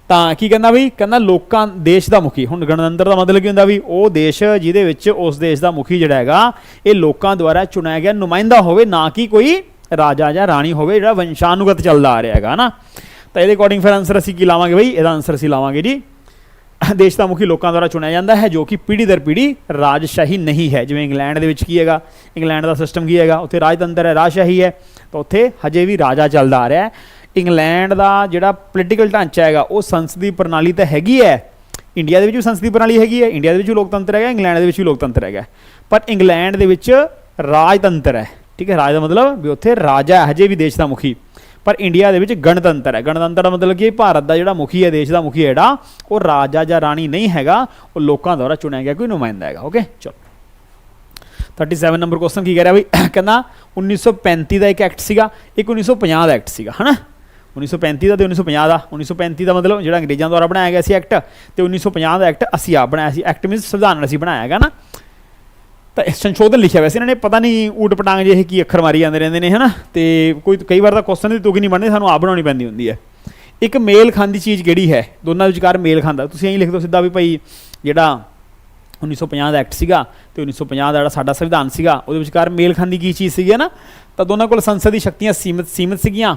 Speaker 2: ਤਾਂ ਕੀ ਕਹਿੰਦਾ ਵੀ ਕਹਿੰਦਾ ਲੋਕਾਂ, ਦੇਸ਼ ਦਾ ਮੁਖੀ। ਹੁਣ ਗਣਤੰਤਰ ਦਾ ਮਤਲਬ ਕੀ ਹੁੰਦਾ ਵੀ ਉਹ ਦੇਸ਼ ਜਿਹਦੇ ਵਿੱਚ ਉਸ ਦੇਸ਼ ਦਾ ਮੁਖੀ ਜਿਹੜਾ ਹੈਗਾ, ਇਹ ਲੋਕਾਂ ਦੁਆਰਾ ਚੁਣਿਆ ਗਿਆ, ਨੁਮਾਇੰਦਾ ਹੋਵੇ, ਨਾ ਕਿ ਕੋਈ ਰਾਜਾ ਜਾਂ ਰਾਣੀ ਹੋਵੇ, ਜਿਹੜਾ ਵੰਸ਼ਾਨੁਗਤ ਚੱਲਦਾ ਆ ਰਿਹਾ ਹੈਗਾ ਨਾ ਤਾਂ ਇਹਦੇ ਅਕੋਰਡਿੰਗ ਫਿਰ ਆਨਸਰ ਅਸੀਂ ਕੀ ਲਾਵਾਂਗੇ ਬਈ? ਇਹਦਾ ਆਨਸਰ ਅਸੀਂ ਲਾਵਾਂਗੇ ਜੀ। ਦੇਸ਼ ਦਾ ਮੁਖੀ ਲੋਕਾਂ ਦੁਆਰਾ ਚੁਣਿਆ ਜਾਂਦਾ ਹੈ, ਜੋ ਕਿ ਪੀੜ੍ਹੀ ਦਰ ਪੀੜ੍ਹੀ ਰਾਜਸ਼ਾਹੀ ਨਹੀਂ ਹੈ। ਜਿਵੇਂ ਇੰਗਲੈਂਡ ਦੇ ਵਿੱਚ ਕੀ ਹੈਗਾ? ਇੰਗਲੈਂਡ ਦਾ ਸਿਸਟਮ ਕੀ ਹੈਗਾ? ਉੱਥੇ ਰਾਜਤੰਤਰ ਹੈ, ਰਾਜਸ਼ਾਹੀ ਹੈ। ਤਾਂ ਉੱਥੇ ਹਜੇ ਵੀ ਰਾਜਾ ਚੱਲਦਾ ਆ ਰਿਹਾ ਹੈ। ਇੰਗਲੈਂਡ ਦਾ ਜਿਹੜਾ ਪੋਲੀਟੀਕਲ ਢਾਂਚਾ ਹੈਗਾ, ਉਹ ਸੰਸਦੀ ਪ੍ਰਣਾਲੀ ਤਾਂ ਹੈਗੀ ਹੈ। ਇੰਡੀਆ ਦੇ ਵਿੱਚ ਵੀ ਸੰਸਦੀ ਪ੍ਰਣਾਲੀ ਹੈਗੀ ਹੈ, ਇੰਡੀਆ ਦੇ ਵਿੱਚ ਵੀ ਲੋਕਤੰਤਰ ਹੈਗਾ, ਇੰਗਲੈਂਡ ਦੇ ਵਿੱਚ ਵੀ ਲੋਕਤੰਤਰ ਹੈਗਾ। ਪਰ ਇੰਗਲੈਂਡ ਦੇ ਵਿੱਚ ਰਾਜਤੰਤਰ ਹੈ। ਠੀਕ ਹੈ, ਰਾਜ ਦਾ ਮਤਲਬ ਵੀ ਉੱਥੇ ਰਾਜਾ ਹੈ ਹਜੇ ਵੀ ਦੇਸ਼ ਦਾ ਮੁਖੀ। ਪਰ ਇੰਡੀਆ ਦੇ ਵਿੱਚ ਗਣਤੰਤਰ ਹੈ। ਗਣਤੰਤਰ ਦਾ ਮਤਲਬ ਕਿ ਭਾਰਤ ਦਾ ਜਿਹੜਾ ਮੁਖੀ ਹੈ, ਦੇਸ਼ ਦਾ ਮੁਖੀ ਹੈ ਜਿਹੜਾ, ਉਹ ਰਾਜਾ ਜਾਂ ਰਾਣੀ ਨਹੀਂ ਹੈਗਾ, ਉਹ ਲੋਕਾਂ ਦੁਆਰਾ ਚੁਣਿਆ ਗਿਆ, ਕੋਈ ਨੁਮਾਇੰਦਾ ਹੈਗਾ ਓਕੇ ਚਲੋ। 37 ਨੰਬਰ ਕੁਐਸਚਨ ਕੀ ਕਹਿ ਰਿਹਾ ਬਈ? ਕਹਿੰਦਾ 1935 ਦਾ ਇੱਕ ਐਕਟ ਸੀਗਾ, ਇੱਕ 1950 ਦਾ ਐਕਟ ਸੀਗਾ, ਹਨਾ? 1935 ਦਾ ਤੇ 1950 ਦਾ। 1935 ਦਾ ਮਤਲਬ ਜਿਹੜਾ ਅੰਗਰੇਜ਼ਾਂ ਦੁਆਰਾ ਬਣਾਇਆ ਗਿਆ ਸੀ ਐਕਟ ਤੇ 1950 ਦਾ ਐਕਟ ਅਸੀਂ ਆਪ ਬਣਾਇਆ ਸੀ। ਐਕਟ ਮੀਨਸ ਸੰਵਿਧਾਨ ਅਸੀਂ ਬਣਾਇਆ ਹੈਗਾ ਨਾ। ਤਾਂ ਸੰਸ਼ੋਧਨ ਲਿਖਿਆ ਹੋਇਆ ਸੀ। ਇਹਨਾਂ ਨੇ ਪਤਾ ਨਹੀਂ ਊਟ ਪਟਾਂਗ ਜਿਹੇ ਕੀ ਅੱਖਰ ਮਾਰੀ ਜਾਂਦੇ ਰਹਿੰਦੇ ਨੇ, ਹਨਾ? ਤੇ ਕੋਈ ਕਈ ਵਾਰ ਤਾਂ ਕੁਐਸਚਨ ਦੀ ਤੁਕ ਨਹੀਂ ਬਣਦੀ ਸਾਨੂੰ ਆਪ ਬਣਾਉਣੀ ਪੈਂਦੀ ਹੁੰਦੀ ਹੈ। ਇੱਕ ਮੇਲ ਖਾਂਦੀ ਚੀਜ਼ ਕਿਹੜੀ ਹੈ? ਦੋਨਾਂ ਵਿਚਕਾਰ ਮੇਲ ਖਾਂਦਾ। ਤੁਸੀਂ ਐਂ ਲਿਖ ਦਿਓ ਸਿੱਧਾ ਵੀ ਭਾਈ ਜਿਹੜਾ 1950 ਦਾ ਐਕਟ ਸੀਗਾ ਤੇ 1950 ਦਾ ਜਿਹੜਾ ਸਾਡਾ ਸੰਵਿਧਾਨ ਸੀਗਾ, ਉਹਦੇ ਵਿਚਕਾਰ ਮੇਲ ਖਾਂਦੀ ਕੀ ਚੀਜ਼ ਸੀਗੀ ਨਾ ਤਾਂ ਦੋਨਾਂ ਕੋਲ ਸੰਸਦ ਦੀ ਸ਼ਕਤੀਆਂ ਸੀਮਿਤ ਸੀਮਿਤ ਸੀਗੀਆਂ।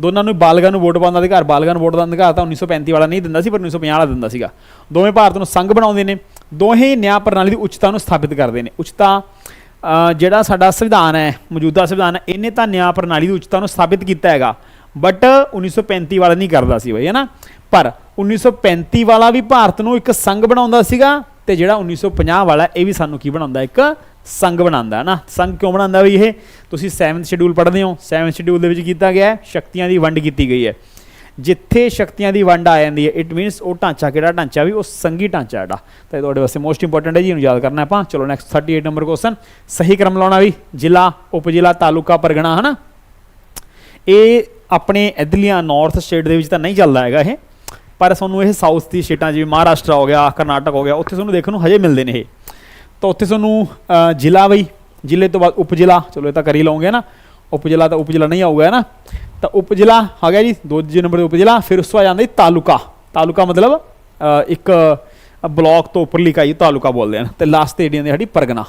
Speaker 2: ਦੋਨਾਂ ਨੂੰ ਬਾਲਗਾਂ ਨੂੰ ਵੋਟ ਪਾਉਣ ਦਾ ਅਧਿਕਾਰ, ਬਾਲਗਾਂ ਨੂੰ ਵੋਟ ਦਾ ਅਧਿਕਾਰ ਤਾਂ 1935 ਵਾਲਾ ਨਹੀਂ ਦਿੰਦਾ ਸੀ, ਪਰ 1950 ਵਾਲਾ ਦਿੰਦਾ ਸੀਗਾ। ਦੋਵੇਂ ਭਾਰਤ ਨੂੰ ਸੰਘ ਬਣਾਉਂਦੇ ਨੇ। ਦੋਹੇ ਨਿਆਂ ਪ੍ਰਣਾਲੀ ਦੀ ਉੱਚਤਾ ਨੂੰ ਸਥਾਪਿਤ ਕਰਦੇ ਨੇ। ਉੱਚਤਾ ਜਿਹੜਾ ਸਾਡਾ ਸੰਵਿਧਾਨ ਹੈ, ਮੌਜੂਦਾ ਸੰਵਿਧਾਨ, ਇਹਨੇ ਤਾਂ ਨਿਆਂ ਪ੍ਰਣਾਲੀ ਦੀ ਉੱਚਤਾ ਨੂੰ ਸਥਾਪਿਤ ਕੀਤਾ ਹੈਗਾ। ਬਟ 1935 ਵਾਲਾ ਨਹੀਂ ਕਰਦਾ ਸੀ ਬਈ ਹੈ ਨਾ ਪਰ 1935 ਵਾਲਾ ਵੀ ਭਾਰਤ ਨੂੰ ਇੱਕ ਸੰਘ ਬਣਾਉਂਦਾ ਸੀਗਾ ਤੇ ਜਿਹੜਾ 1950 ਵਾਲਾ, ਇਹ ਵੀ ਸਾਨੂੰ ਕੀ ਬਣਾਉਂਦਾ? ਇੱਕ ਸੰਘ ਬਣਾਉਂਦਾ ਹੈ ਨਾ ਸੰਘ ਕਿਉਂ ਬਣਾਉਂਦਾ ਵੀ ਇਹ? ਤੁਸੀਂ 7th ਸ਼ਡਿਊਲ ਪੜ੍ਹਦੇ ਹੋ। 7th ਸ਼ਡਿਊਲ ਦੇ ਵਿੱਚ ਕੀਤਾ ਗਿਆ ਹੈ, ਸ਼ਕਤੀਆਂ ਦੀ ਵੰਡ ਕੀਤੀ ਗਈ ਹੈ। ਜਿੱਥੇ ਸ਼ਕਤੀਆਂ ਦੀ ਵੰਡ ਆ ਜਾਂਦੀ ਹੈ ਇਟ ਮੀਨਸ ਉਹ ਢਾਂਚਾ ਕਿਹੜਾ? ਢਾਂਚਾ ਵੀ ਉਹ ਸੰਘੀ ਢਾਂਚਾ ਜਿਹੜਾ। ਤਾਂ ਇਹ ਤੁਹਾਡੇ ਵਾਸਤੇ ਮੋਸਟ ਇੰਪੋਰਟੈਂਟ ਹੈ ਜੀ ਇਹਨੂੰ ਯਾਦ ਕਰਨਾ ਆਪਾਂ। ਚਲੋ ਨੈਕਸਟ 38 ਨੰਬਰ ਕੁਐਸਚਨ ਸਹੀ ਕ੍ਰਮ ਲਾਉਣਾ ਵੀ ਜ਼ਿਲ੍ਹਾ ਉਪ ਜ਼ਿਲ੍ਹਾ ਤਾਲੁਕਾ ਪਰਗਣਾ ਹਨਾ? ਇਹ ਆਪਣੇ ਇਧਰਲੀਆਂ ਨਾਰਥ ਸਟੇਟ ਦੇ ਵਿੱਚ ਤਾਂ ਨਹੀਂ ਚੱਲਦਾ ਹੈਗਾ ਇਹ। ਪਰ ਤੁਹਾਨੂੰ ਇਹ ਸਾਊਥ ਦੀ ਸਟੇਟਾਂ ਜਿਵੇਂ ਮਹਾਰਾਸ਼ਟਰ ਹੋ ਗਿਆ ਕਰਨਾਟਕ ਹੋ ਗਿਆ ਉੱਥੇ ਤੁਹਾਨੂੰ ਦੇਖਣ ਨੂੰ ਹਜੇ ਮਿਲਦੇ ਨੇ ਇਹ। ਤਾਂ ਉੱਥੇ ਤੁਹਾਨੂੰ ਅ, ਜ਼ਿਲ੍ਹਾ ਬਈ ਜ਼ਿਲ੍ਹੇ ਤੋਂ ਬਾਅਦ ਉਪ ਜ਼ਿਲ੍ਹਾ ਚਲੋ ਇਹ ਤਾਂ ਕਰ ਹੀ ਲਓਗੇ ਨਾ ਉਪ ਜ਼ਿਲ੍ਹਾ ਤਾਂ ਉਪ ਜ਼ਿਲ੍ਹਾ ਨਹੀਂ ਆਊਗਾ, ਹੈ ਨਾ? ਤਾਂ ਉਪ ਜ਼ਿਲ੍ਹਾ ਆ ਗਿਆ ਜੀ ਦੂਜੇ ਨੰਬਰ ਤੇ ਉਪ ਜ਼ਿਲ੍ਹਾ ਫਿਰ ਉਸ ਤੋਂ ਬਾਅਦ ਜਾਂਦਾ ਜੀ ਤਾਲੁਕਾ। ਤਾਲੁਕਾ ਮਤਲਬ ਇੱਕ ਬਲਾਕ ਤੋਂ ਉੱਪਰਲੀ ਇਕਾਈ ਤਾਲੁਕਾ ਬੋਲਦੇ ਹਨ। ਤੇ ਲਾਸਟ ਤੇ ਏਰੀਆ ਸਾਡੀ ਪਰਗਨਾ।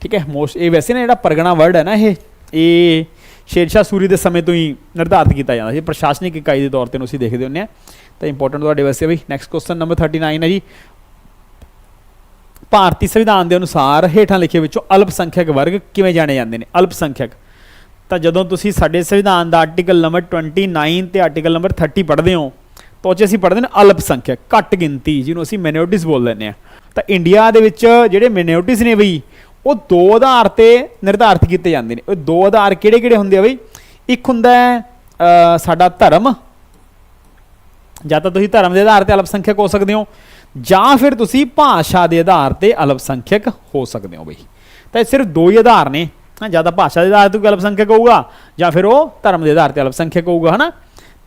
Speaker 2: ਠੀਕ ਹੈ ਮੋਸਟ ਇਹ ਵੈਸੇ ਨਾ ਜਿਹੜਾ ਪਰਗਨਾ ਵਰਡ ਹੈ ਨਾ ਇਹ ਇਹ ਸ਼ੇਰਸ਼ਾਹ ਸੂਰੀ ਦੇ ਸਮੇਂ ਤੋਂ ਹੀ ਨਿਰਧਾਰਤ ਕੀਤਾ ਜਾਂਦਾ ਸੀ। ਪ੍ਰਸ਼ਾਸਨਿਕ ਇਕਾਈ ਦੇ ਤੌਰ ਤੇ ਨੂੰ ਅਸੀਂ ਦੇਖਦੇ ਹੁੰਦੇ ਆ ਤਾਂ ਇੰਪੋਰਟੈਂਟ ਤੁਹਾਡੇ ਵਾਸਤੇ ਵੀ ਨੈਕਸਟ ਕੁਐਸਚਨ ਨੰਬਰ 39 ਹੈ ਜੀ। ਭਾਰਤੀ ਸੰਵਿਧਾਨ ਦੇ ਅਨੁਸਾਰ ਹੇਠਾਂ ਲਿਖੇ ਵਿੱਚੋਂ ਅਲਪ ਵਰਗ ਕਿਵੇਂ ਜਾਣੇ ਜਾਂਦੇ ਨੇ? ਅਲਪਸੰਖਿਅਕ। ਤਾਂ ਜਦੋਂ ਤੁਸੀਂ ਸਾਡੇ ਸੰਵਿਧਾਨ ਦਾ ਆਰਟੀਕਲ ਨੰਬਰ 29 ਤੇ ਆਰਟੀਕਲ ਨੰਬਰ 30 ਪੜ੍ਹਦੇ ਹੋ, ਤਾਂ ਉਹ 'ਚ ਅਸੀਂ ਪੜ੍ਹਦੇ ਨੇ ਅਲਪ ਸੰਖਿਅਕ ਘੱਟ ਗਿਣਤੀ, ਜਿਹਨੂੰ ਅਸੀਂ ਮਿਨੋਰਿਟੀਜ਼ ਬੋਲ ਦਿੰਦੇ ਆ ਤਾਂ ਇੰਡੀਆ ਦੇ ਵਿੱਚ ਜਿਹੜੇ ਮਿਨੋਰਿਟੀਜ਼ ਨੇ ਬਈ, ਉਹ ਦੋ ਆਧਾਰ ਤੇ ਨਿਰਧਾਰਿਤ ਕੀਤੇ ਜਾਂਦੇ ਨੇ। ਉਹ ਦੋ ਆਧਾਰ ਕਿਹੜੇ ਕਿਹੜੇ ਹੁੰਦੇ ਆ ਬਈ? ਇੱਕ ਹੁੰਦਾ ਸਾਡਾ ਧਰਮ। ਜਾਂ ਤਾਂ ਤੁਸੀਂ ਧਰਮ ਦੇ ਆਧਾਰ ਤੇ ਅਲਪ ਹੋ ਸਕਦੇ ਹੋ, ਜਾਂ ਫਿਰ ਤੁਸੀਂ ਭਾਸ਼ਾ ਦੇ ਆਧਾਰ ਤੇ ਅਲਪ ਹੋ ਸਕਦੇ ਹੋ ਬਈ। ਤਾਂ ਇਹ ਸਿਰਫ ਦੋ ਹੀ ਆਧਾਰ ਨੇ। ਹਾਂ, ਜਾਂ ਤਾਂ ਭਾਸ਼ਾ ਦੇ ਆਧਾਰ ਤੇ ਕੋਈ ਅਲਪ ਹੋਊਗਾ, ਜਾਂ ਫਿਰ ਉਹ ਧਰਮ ਦੇ ਆਧਾਰ ਤੇ ਅਲਪ ਸੰਖਿਅਕ ਹੋਊਗਾ, ਹਨਾ?